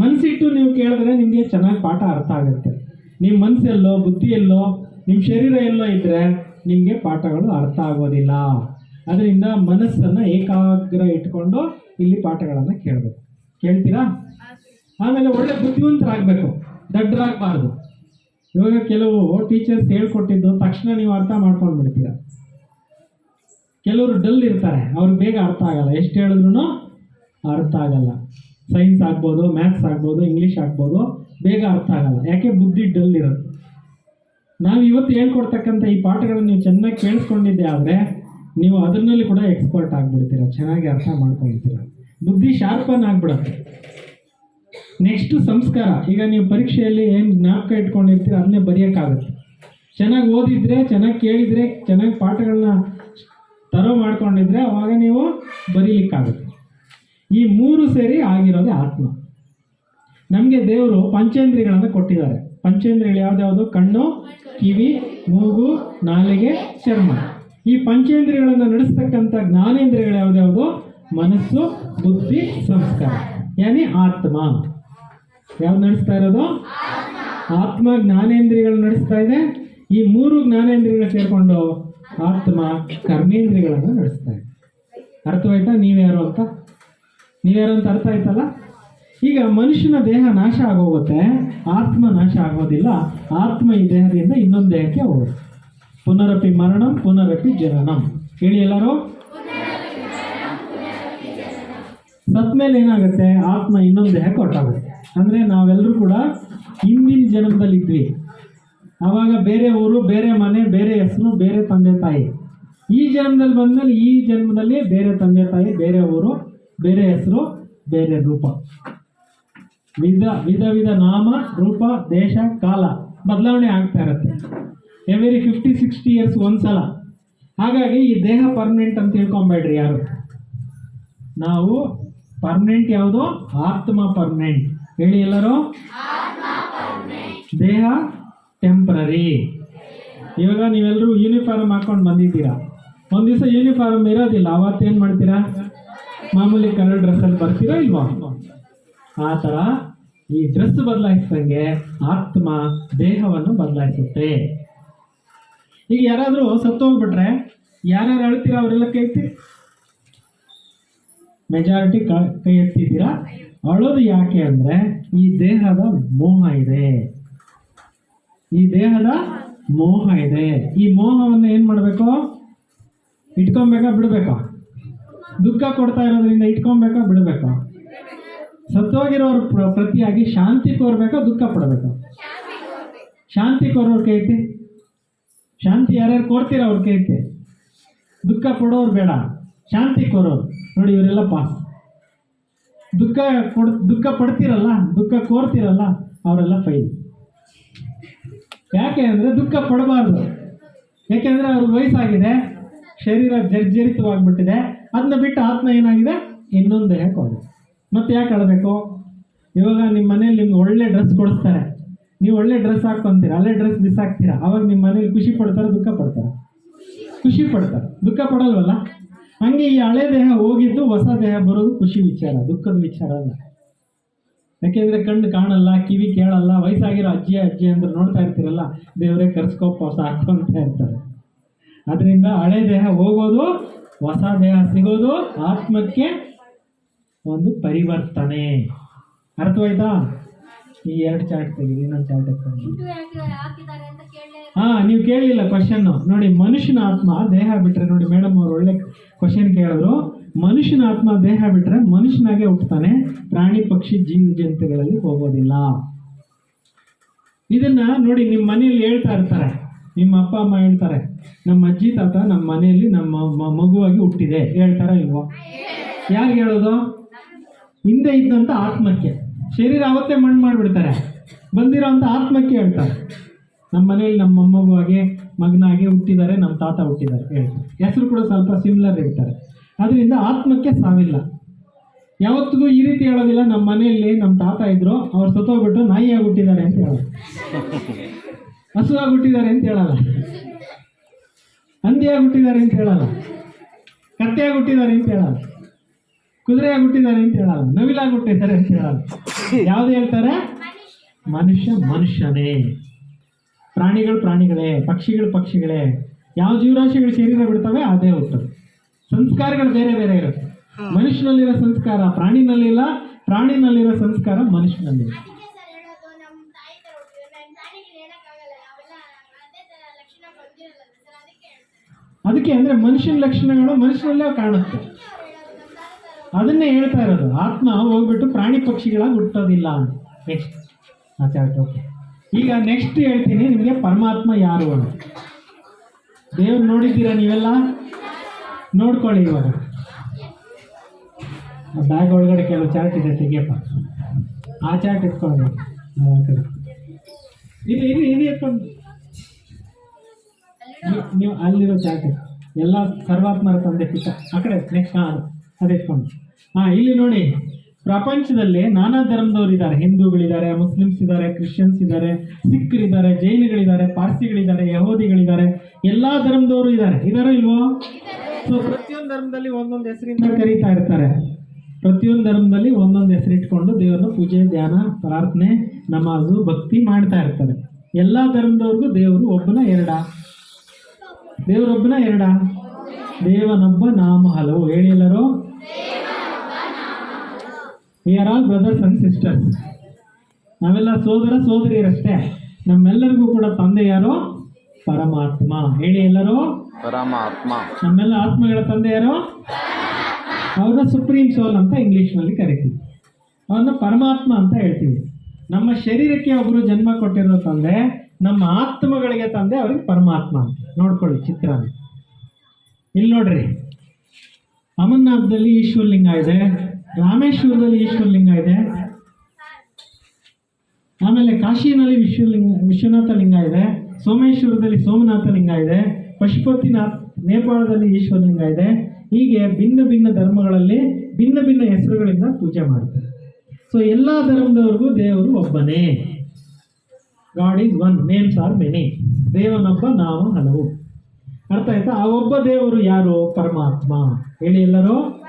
ಮನಸ್ಸಿಟ್ಟು ನೀವು ಕೇಳಿದ್ರೆ ನಿಮಗೆ ಚೆನ್ನಾಗಿ ಪಾಠ ಅರ್ಥ ಆಗುತ್ತೆ. ನಿಮ್ಮ ಮನಸ್ಸೆಲ್ಲೋ ಬುದ್ಧಿಯಲ್ಲೋ ನಿಮ್ಮ ಶರೀರ ಎಲ್ಲೋ ಇದ್ದರೆ ನಿಮಗೆ ಪಾಠಗಳು ಅರ್ಥ ಆಗೋದಿಲ್ಲ. ಅದರಿಂದ ಮನಸ್ಸನ್ನು ಏಕಾಗ್ರ ಇಟ್ಕೊಂಡು ಇಲ್ಲಿ ಪಾಠಗಳನ್ನು ಕೇಳಬೇಕು. ಕೇಳ್ತೀರಾ? ಆಮೇಲೆ ಒಳ್ಳೆ ಬುದ್ಧಿವಂತರಾಗಬೇಕು. ದಡ್ಡರಾಗಬಾರ್ದು. ಇವಾಗ ಕೆಲವು ಟೀಚರ್ಸ್ ಹೇಳ್ಕೊಟ್ಟಿದ್ದು ತಕ್ಷಣ ನೀವು ಅರ್ಥ ಮಾಡ್ಕೊಂಡು ಬಿಡ್ತೀರ ಕೆಲವರು ಡಲ್ ಇರ್ತಾರೆ, ಅವ್ರಿಗೆ ಬೇಗ ಅರ್ಥ ಆಗಲ್ಲ. ಎಷ್ಟು ಹೇಳಿದ್ರು ಅರ್ಥ ಆಗಲ್ಲ. ಸೈನ್ಸ್ ಆಗ್ಬೋದು ಮ್ಯಾಥ್ಸ್ ಆಗ್ಬೋದು ಇಂಗ್ಲೀಷ್ ಆಗ್ಬೋದು, ಬೇಗ ಅರ್ಥ ಆಗಲ್ಲ. ಯಾಕೆ? ಬುದ್ಧಿ ಡಲ್ ಇರುತ್ತೆ ನಾವು ಇವತ್ತು ಹೇಳ್ಕೊಡ್ತಕ್ಕಂಥ ಈ ಪಾಠಗಳನ್ನು ನೀವು ಚೆನ್ನಾಗಿ ಕೇಳಿಸ್ಕೊಂಡಿದ್ದೆ ಆದರೆ ನೀವು ಅದರಲ್ಲಿ ಕೂಡ ಎಕ್ಸ್ಪರ್ಟ್ ಆಗಿಬಿಡ್ತೀರ. ಚೆನ್ನಾಗಿ ಅರ್ಥ ಮಾಡ್ಕೊಳ್ತೀರ ಬುದ್ಧಿ ಶಾರ್ಪನ್ ಆಗಿಬಿಡುತ್ತೆ. ನೆಕ್ಸ್ಟ್ ಸಂಸ್ಕಾರ. ಈಗ ನೀವು ಪರೀಕ್ಷೆಯಲ್ಲಿ ಏನು ಜ್ಞಾಪಕ ಇಟ್ಕೊಂಡಿರ್ತೀರ ಅದನ್ನೇ ಬರೆಯೋಕ್ಕಾಗುತ್ತೆ. ಚೆನ್ನಾಗಿ ಓದಿದ್ರೆ, ಚೆನ್ನಾಗಿ ಕೇಳಿದರೆ, ಚೆನ್ನಾಗಿ ಪಾಠಗಳನ್ನ ತರೋ ಮಾಡ್ಕೊಂಡಿದ್ರೆ ಅವಾಗ ನೀವು ಬರೀಲಿಕ್ಕಾಗುತ್ತೆ. ಈ ಮೂರು ಸೇರಿ ಆಗಿರೋದೇ ಆತ್ಮ. ನಮಗೆ ದೇವರು ಪಂಚೇಂದ್ರಿಯಗಳನ್ನು ಕೊಟ್ಟಿದ್ದಾರೆ. ಪಂಚೇಂದ್ರಿಯಗಳು ಯಾವ್ದ್ಯಾವುದು? ಕಣ್ಣು, ಕಿವಿ, ಮೂಗು, ನಾಲಿಗೆ, ಚರ್ಮ. ಈ ಪಂಚೇಂದ್ರಿಯಗಳನ್ನು ನಡೆಸ್ತಕ್ಕಂಥ ಜ್ಞಾನೇಂದ್ರಿಯಗಳು ಯಾವ್ದ್ಯಾವುದು? ಮನಸ್ಸು, ಬುದ್ಧಿ, ಸಂಸ್ಕಾರ. ಯಾನಿ ಆತ್ಮ. ಯಾವ್ದು ನಡೆಸ್ತಾ ಇರೋದು? ಆತ್ಮ ಜ್ಞಾನೇಂದ್ರಿಯಗಳು ನಡೆಸ್ತಾ ಇದೆ. ಈ ಮೂರು ಜ್ಞಾನೇಂದ್ರಿಯಗಳು ಸೇರಿಕೊಂಡು ಆತ್ಮ ಕರ್ಮೇಂದ್ರಿಯಗಳನ್ನು ನಡೆಸ್ತಾ ಇದೆ. ಅರ್ಥವಾಯ್ತಾ? ನೀವ್ಯಾರು ಅಂತ? ನೀವ್ಯಾರು ಅಂತ ಅರ್ಥ ಆಯ್ತಲ್ಲ? ಈಗ ಮನುಷ್ಯನ ದೇಹ ನಾಶ ಆಗೋಗುತ್ತೆ. ಆತ್ಮ ನಾಶ ಆಗೋದಿಲ್ಲ. ಆತ್ಮ ಈ ದೇಹದಿಂದ ಇನ್ನೊಂದು ದೇಹಕ್ಕೆ ಹೋಗುತ್ತೆ ಪುನರಪಿ ಮರಣಂ, ಪುನರಪಿ ಜನನಂ. ಹೇಳಿ ಎಲ್ಲರೂ? ಸತ್ಮೇಲೆ ಏನಾಗುತ್ತೆ? ಆತ್ಮ ಇನ್ನೊಂದು ದೇಹಕ್ಕೆ ಹೊರಟಾಗುತ್ತೆ. ಅಂದರೆ ನಾವೆಲ್ಲರೂ ಕೂಡ ಹಿಂದಿನ ಜನ್ಮದಲ್ಲಿ ಇದ್ವಿ ಆವಾಗ ಬೇರೆ ಊರು, ಬೇರೆ ಮನೆ, ಬೇರೆ ಹೆಸರು, ಬೇರೆ ತಂದೆ ತಾಯಿ. ಈ ಜನ್ಮದಲ್ಲಿ ಬಂದಮೇಲೆ ಈ ಜನ್ಮದಲ್ಲಿ ಬೇರೆ ತಂದೆ ತಾಯಿ, ಬೇರೆ ಊರು, ಬೇರೆ ಹೆಸರು, ಬೇರೆ ರೂಪ. ವಿಧ ವಿಧ ವಿಧ ನಾಮ, ರೂಪ, ದೇಶ, ಕಾಲ ಬದಲಾವಣೆ ಆಗ್ತಾ ಇರುತ್ತೆ. ಎವರಿ ಫಿಫ್ಟಿ ಸಿಕ್ಸ್ಟಿ ಇಯರ್ಸ್ ಒಂದ್ಸಲ. ಹಾಗಾಗಿ ಈ ದೇಹ ಪರ್ಮನೆಂಟ್ ಅಂತ ತಿಳ್ಕೊಬೇಡ್ರಿ ಯಾರು. ನಾವು ಪರ್ಮನೆಂಟ್ ಯಾವುದು? ಆತ್ಮ ಪರ್ಮನೆಂಟ್ ಹೇಳಿ ಎಲ್ಲರೂ? ದೇಹ ಟೆಂಪ್ರರಿ ಇವಾಗ ನೀವೆಲ್ಲರೂ ಯೂನಿಫಾರ್ಮ್ ಹಾಕೊಂಡು ಬಂದಿದ್ದೀರಾ? ಒಂದು ದಿವಸ ಯೂನಿಫಾರ್ಮ್ ಇರೋದಿಲ್ಲ, ಅವತ್ತೇನು ಮಾಡ್ತೀರಾ? ಮಾಮೂಲಿ ಕಲರ್ ಡ್ರೆಸ್ಸಲ್ಲಿ ಬರ್ತೀರಾ ಇಲ್ವಾ? ಆ ಥರ ಈ ಡ್ರೆಸ್ ಬದಲಾಯಿಸ್ದಂಗೆ ಆತ್ಮ ದೇಹವನ್ನು ಬದಲಾಯಿಸುತ್ತೆ. ಈಗ ಯಾರಾದರೂ ಸತ್ತೋಗ್ಬಿಟ್ರೆ ಯಾರ್ಯಾರು ಅಳ್ತೀರಾ ಅವರೆಲ್ಲ ಕೈ ಎತ್ತಿ? ಮೆಜಾರಿಟಿ ಕೈ ಎತ್ತಿದ್ದೀರಾ? ಅಳೋದು ಯಾಕೆ ಅಂದರೆ ಈ ದೇಹದ ಮೋಹ ಇದೆ. ಈ ದೇಹದ ಮೋಹ ಇದೆ. ಈ ಮೋಹವನ್ನು ಏನು ಮಾಡಬೇಕು? ಇಟ್ಕೊಬೇಕಾ ಬಿಡಬೇಕಾ? ದುಃಖ ಕೊಡ್ತಾ ಇರೋದ್ರಿಂದ ಇಟ್ಕೊಬೇಕಾ ಬಿಡಬೇಕಾ? ಸತ್ತೋಗಿರೋರ ಪ್ರ ಪ್ರತಿಯಾಗಿ ಶಾಂತಿ ಕೋರ್ಬೇಕಾ ದುಃಖ ಪಡಬೇಕಾ ಶಾಂತಿ ಕೋರೋರ್ ಕೈತಿ? ಶಾಂತಿ ಯಾರ್ಯಾರು ಕೋರ್ತೀರ ಅವ್ರ ಕೈತಿ? ದುಃಖ ಕೊಡೋರು ಬೇಡ. ಶಾಂತಿ ಕೋರೋರು. ನೋಡಿ ಇವರೆಲ್ಲ ಪಾಸ್. ದುಃಖ ಕೊಡ್, ದುಃಖ ಪಡ್ತಿರಲ್ಲ, ದುಃಖ ಕೋರ್ತಿರಲ್ಲ, ಅವರೆಲ್ಲ ಫೈಲ್ ಯಾಕೆ ಅಂದರೆ ದುಃಖ ಪಡಬಾರ್ದು. ಯಾಕೆಂದರೆ ಅವ್ರ ವಯಸ್ಸಾಗಿದೆ, ಶರೀರ ಜರ್ಜರಿತವಾಗಿಬಿಟ್ಟಿದೆ, ಅದನ್ನ ಬಿಟ್ಟು ಆತ್ಮ ಏನಾಗಿದೆ? ಇನ್ನೊಂದು ದೇಹಕ್ಕೆ ಮತ್ತೆ ಯಾಕೆ ಅಳಬೇಕು? ಇವಾಗ ನಿಮ್ಮ ಮನೇಲಿ ನಿಮ್ಗೆ ಒಳ್ಳೆ ಡ್ರೆಸ್ ಕೊಡಿಸ್ತಾರೆ. ನೀವು ಒಳ್ಳೆ ಡ್ರೆಸ್ ಹಾಕ್ಕೊಂತೀರ ಅಲ್ಲೇ ಡ್ರೆಸ್ ಬಿಸಾಕ್ತೀರಾ, ಅವಾಗ ನಿಮ್ಮ ಮನೇಲಿ ಖುಷಿ ಪಡ್ತಾರೆ, ದುಃಖ ಪಡ್ತಾರೆ? ಖುಷಿ ಪಡ್ತಾರೆ. ದುಃಖ ಪಡಲ್ವಲ್ಲ? ಹಂಗೆ ಈ ಹಳೆ ದೇಹ ಹೋಗಿದ್ದು ಹೊಸ ದೇಹ ಬರೋದು ಖುಷಿ ವಿಚಾರ ದುಃಖದ ವಿಚಾರ ಅಲ್ಲ. ಯಾಕೆಂದ್ರೆ ಕಣ್ಣು ಕಾಣಲ್ಲ ಕಿವಿ ಕೇಳಲ್ಲ ವಯಸ್ಸಾಗಿರೋ ಅಜ್ಜಿ ಅಜ್ಜಿ ಅಂದ್ರೆ ನೋಡ್ತಾ ಇರ್ತೀರಲ್ಲ ದೇವರೇ ಕರ್ಸ್ಕೊಪ್ಪ ಹೊಸ ಅಂತ ಇರ್ತಾರೆ ಅದರಿಂದ ಹಳೆ ದೇಹ ಹೋಗೋದು ಹೊಸ ದೇಹ ಸಿಗೋದು ಆತ್ಮಕ್ಕೆ ಒಂದು ಪರಿವರ್ತನೆ. ಅರ್ಥವಾಯ್ತಾ? ಈ ಎರಡು ಚಾರ್ಟ್ ತೆಗೀರಿ ಇನ್ನೊಂದು ಚಾರ್ಟ್ ಹಾ ನೀವು ಕೇಳಲಿಲ್ಲ ಕ್ವಶನ್ ನೋಡಿ ಮನುಷ್ಯನ ಆತ್ಮ ದೇಹ ಬಿಟ್ರೆ ನೋಡಿ ಮೇಡಮ್ ಅವ್ರು ಒಳ್ಳೆ ಕ್ವಶನ್ ಕೇಳಿದ್ರು, ಮನುಷ್ಯನ ಆತ್ಮ ದೇಹ ಬಿಟ್ಟರೆ ಮನುಷ್ಯನಾಗೆ ಹುಟ್ಟುತ್ತಾನೆ ಪ್ರಾಣಿ ಪಕ್ಷಿ ಜೀವ ಜಂತುಗಳಲ್ಲಿ ಹೋಗೋದಿಲ್ಲ. ಇದನ್ನ ನೋಡಿ ನಿಮ್ಮ ಮನೆಯಲ್ಲಿ ಹೇಳ್ತಾ ಇರ್ತಾರೆ. ನಿಮ್ಮ ಅಪ್ಪ, ಅಮ್ಮ ಹೇಳ್ತಾರೆ, ನಮ್ಮ ಅಜ್ಜಿ, ತಾತ ನಮ್ಮ ಮನೆಯಲ್ಲಿ ನಮ್ಮ ಮಗುವಾಗಿ ಹುಟ್ಟಿದೆ. ಹೇಳ್ತಾರ ಇವ ಯಾರಿಗೆ ಹೇಳೋದು? ಹಿಂದೆ ಇದ್ದಂಥ ಆತ್ಮಕ್ಕೆ. ಶರೀರ ಅವತ್ತೇ ಮಣ್ಣು ಮಾಡಿಬಿಡ್ತಾರೆ. ಬಂದಿರೋಂಥ ಆತ್ಮಕ್ಕೆ ಹೇಳ್ತಾರೆ. ನಮ್ಮ ಮನೇಲಿ ನಮ್ಮ ಮೊಮ್ಮಗುವಾಗೆ ಮಗನಾಗೆ ಹುಟ್ಟಿದ್ದಾರೆ, ನಮ್ಮ ತಾತ ಹುಟ್ಟಿದ್ದಾರೆ ಹೆಸರು ಕೂಡ ಸ್ವಲ್ಪ ಸಿಮಿಲರ್ ಇರ್ತಾರೆ. ಅದರಿಂದ ಆತ್ಮಕ್ಕೆ ಸಾವಿಲ್ಲ. ಯಾವತ್ತಿಗೂ ಈ ರೀತಿ ಹೇಳೋದಿಲ್ಲ, ನಮ್ಮ ಮನೆಯಲ್ಲಿ ನಮ್ಮ ತಾತ ಇದ್ರು, ಅವ್ರು ಸತ್ತೋಗ್ಬಿಟ್ಟು ನಾಯಿಯಾಗಿ ಹುಟ್ಟಿದ್ದಾರೆ ಅಂತ ಹೇಳೋದು ಹಸುವಾಗಿ ಹುಟ್ಟಿದ್ದಾರೆ ಅಂತ ಹೇಳಲ್ಲ. ಹಂದಿಯಾಗಿ ಹುಟ್ಟಿದ್ದಾರೆ ಅಂತ ಹೇಳಲ್ಲ. ಕತ್ತೆಯಾಗಿ ಹುಟ್ಟಿದ್ದಾರೆ ಅಂತ ಹೇಳಲ್ಲ. ಕುದುರೆಯಾಗಿ ಹುಟ್ಟಿದ್ದಾರೆ ಅಂತ ಹೇಳಲ್ಲ. ನವಿಲಾಗಿ ಹುಟ್ಟಿದ್ದಾರೆ ಅಂತ ಹೇಳಲ್ಲ. ಯಾವ್ದು ಹೇಳ್ತಾರೆ? ಮನುಷ್ಯ, ಮನುಷ್ಯನೇ. ಪ್ರಾಣಿಗಳು ಪ್ರಾಣಿಗಳೇ ಪಕ್ಷಿಗಳು ಪಕ್ಷಿಗಳೇ ಯಾವ ಜೀವರಾಶಿಗಳು ಶರೀರ ಬಿಡ್ತವೆ ಅದೇ ಉತ್ತರ. ಸಂಸ್ಕಾರಗಳು ಬೇರೆ ಬೇರೆ ಇರುತ್ತೆ. ಮನುಷ್ಯನಲ್ಲಿರೋ ಸಂಸ್ಕಾರ ಪ್ರಾಣಿನಲ್ಲಿಲ್ಲ ಪ್ರಾಣಿನಲ್ಲಿರೋ ಸಂಸ್ಕಾರ ಮನುಷ್ಯನಲ್ಲಿ ಅದಕ್ಕೆ ಅಂದ್ರೆ ಮನುಷ್ಯನ ಲಕ್ಷಣಗಳು ಮನುಷ್ಯನಲ್ಲೇ ಕಾಣುತ್ತೆ. ಅದನ್ನೇ ಹೇಳ್ತಾ ಇರೋದು ಆತ್ಮ ಹೋಗ್ಬಿಟ್ಟು ಪ್ರಾಣಿ ಪಕ್ಷಿಗಳಾಗಿ ಹುಟ್ಟೋದಿಲ್ಲ ನೆಕ್ಸ್ಟ್ ಓಕೆ ಈಗ ನೆಕ್ಸ್ಟ್ ಹೇಳ್ತೀನಿ ನಿಮಗೆ ಪರಮಾತ್ಮ ಯಾರು ಅಂತ. ದೇವ್ರು ನೋಡಿದ್ದೀರಾ ನೀವೆಲ್ಲ? ನೋಡ್ಕೊಳ್ಳಿ ಇವಾಗ. ಬ್ಯಾಗ್ ಒಳಗಡೆ ಕೆಲವು ಚಾರ್ಟ್ ಇದೆ, ತೆಗಿಯಪ್ಪ. ಆ ಚಾರ್ಟ್ ಇಟ್ಕೊಂಡು ಆ ಕಡೆ. ಇದು ಇಟ್ಕೊಂಡು ನೀವು- ನೀವು ಅಲ್ಲಿರೋ ಚಾರ್ಟ್ ಎಲ್ಲ ಸರ್ವಾತ್ಮರ ತಂದೆ ಪಿತ. ಆ ಕಡೆ ನೆಕ್ಸ್ಟ್ ಹಾಂ ಅದು ಇಟ್ಕೊಂಡು. ಹಾಂ, ಇಲ್ಲಿ ನೋಡಿ. ಪ್ರಪಂಚದಲ್ಲಿ ನಾನಾ ಧರ್ಮದವರು ಇದ್ದಾರೆ. ಹಿಂದೂಗಳಿದ್ದಾರೆ, ಮುಸ್ಲಿಮ್ಸ್ ಇದ್ದಾರೆ, ಕ್ರಿಶ್ಚಿಯನ್ಸ್ ಇದ್ದಾರೆ ಸಿಖ್ರಿದ್ದಾರೆ ಜೈನಗಳಿದ್ದಾರೆ, ಪಾರ್ಸಿಗಳಿದ್ದಾರೆ, ಯಹೋದಿಗಳಿದ್ದಾರೆ. ಎಲ್ಲ ಧರ್ಮದವರು ಇದ್ದಾರೆ. ಇದಾರೋ ಇಲ್ವೋ? ಸೊ ಪ್ರತಿಯೊಂದು ಧರ್ಮದಲ್ಲಿ ಒಂದೊಂದು ಹೆಸರಿಂದ ಕರೀತಾ ಇರ್ತಾರೆ. ಪ್ರತಿಯೊಂದು ಧರ್ಮದಲ್ಲಿ ಒಂದೊಂದು ಹೆಸರಿಟ್ಕೊಂಡು ದೇವರನ್ನ ಪೂಜೆ, ಧ್ಯಾನ, ಪ್ರಾರ್ಥನೆ, ನಮಾಜು, ಭಕ್ತಿ ಮಾಡ್ತಾ ಇರ್ತಾರೆ. ಎಲ್ಲ ಧರ್ಮದವ್ರಿಗೂ ದೇವರು ಒಬ್ಬನ ಎರಡ? ದೇವರೊಬ್ಬನ ಎರಡ? ದೇವನೊಬ್ಬ ನಾಮ. ಹಲವು ಹೇಳಿ ಎಲ್ಲರೂ. We are all brothers and sisters ನಾವೆಲ್ಲ ಸೋದರ ಸೋದರಿಯರಷ್ಟೇ. ನಮ್ಮೆಲ್ಲರಿಗೂ ಕೂಡ ತಂದೆ ಯಾರು? ಪರಮಾತ್ಮ. ಹೇಳಿ ಎಲ್ಲರೂ? ಪರಮಾತ್ಮ. ನಮ್ಮೆಲ್ಲ ಆತ್ಮಗಳ ತಂದೆ ಯಾರು? ಅವ್ರನ್ನ ಸುಪ್ರೀಂ ಸೋಲ್ ಅಂತ ಇಂಗ್ಲೀಷ್ನಲ್ಲಿ ಕರಿತೀವಿ. ಅವ್ರನ್ನ ಪರಮಾತ್ಮ ಅಂತ ಹೇಳ್ತೀವಿ. ನಮ್ಮ ಶರೀರಕ್ಕೆ ಒಬ್ಬರು ಜನ್ಮ ಕೊಟ್ಟಿರೋ ತಂದೆ ನಮ್ಮ ಆತ್ಮಗಳಿಗೆ ತಂದೆ ಅವ್ರಿಗೆ ಪರಮಾತ್ಮ ಅಂತ. ನೋಡ್ಕೊಳ್ಳಿ ಚಿತ್ರ ಇಲ್ಲಿ ನೋಡ್ರಿ. ಅಮರ್ನಾಥದಲ್ಲಿ ಈಶ್ವರಲಿಂಗ ಇದೆ. ರಾಮೇಶ್ವರದಲ್ಲಿ ಈಶ್ವರಲಿಂಗ ಇದೆ. ಆಮೇಲೆ ಕಾಶಿನಲ್ಲಿ ವಿಶ್ವಲಿಂಗ ವಿಶ್ವನಾಥ ಲಿಂಗ ಇದೆ. ಸೋಮೇಶ್ವರದಲ್ಲಿ ಸೋಮನಾಥ ಲಿಂಗ ಇದೆ. ಪಶುಪತಿನಾಥ್, ನೇಪಾಳದಲ್ಲಿ ಈಶ್ವರಲಿಂಗ ಇದೆ. ಹೀಗೆ ಭಿನ್ನ ಭಿನ್ನ ಧರ್ಮಗಳಲ್ಲಿ ಭಿನ್ನ ಭಿನ್ನ ಹೆಸರುಗಳಿಂದ ಪೂಜೆ ಮಾಡ್ತಾರೆ. ಸೊ ಎಲ್ಲ ಧರ್ಮದವರೆಗೂ ದೇವರು ಒಬ್ಬನೇ. God is one names are many ದೇವನೊಬ್ಬ, ನಾವು ಹಲವು. ಅರ್ಥ ಆಯ್ತಾ? ಆ ಒಬ್ಬ ದೇವರು ಯಾರು? ಪರಮಾತ್ಮ. ಹೇಳಿ ಎಲ್ಲರೂ.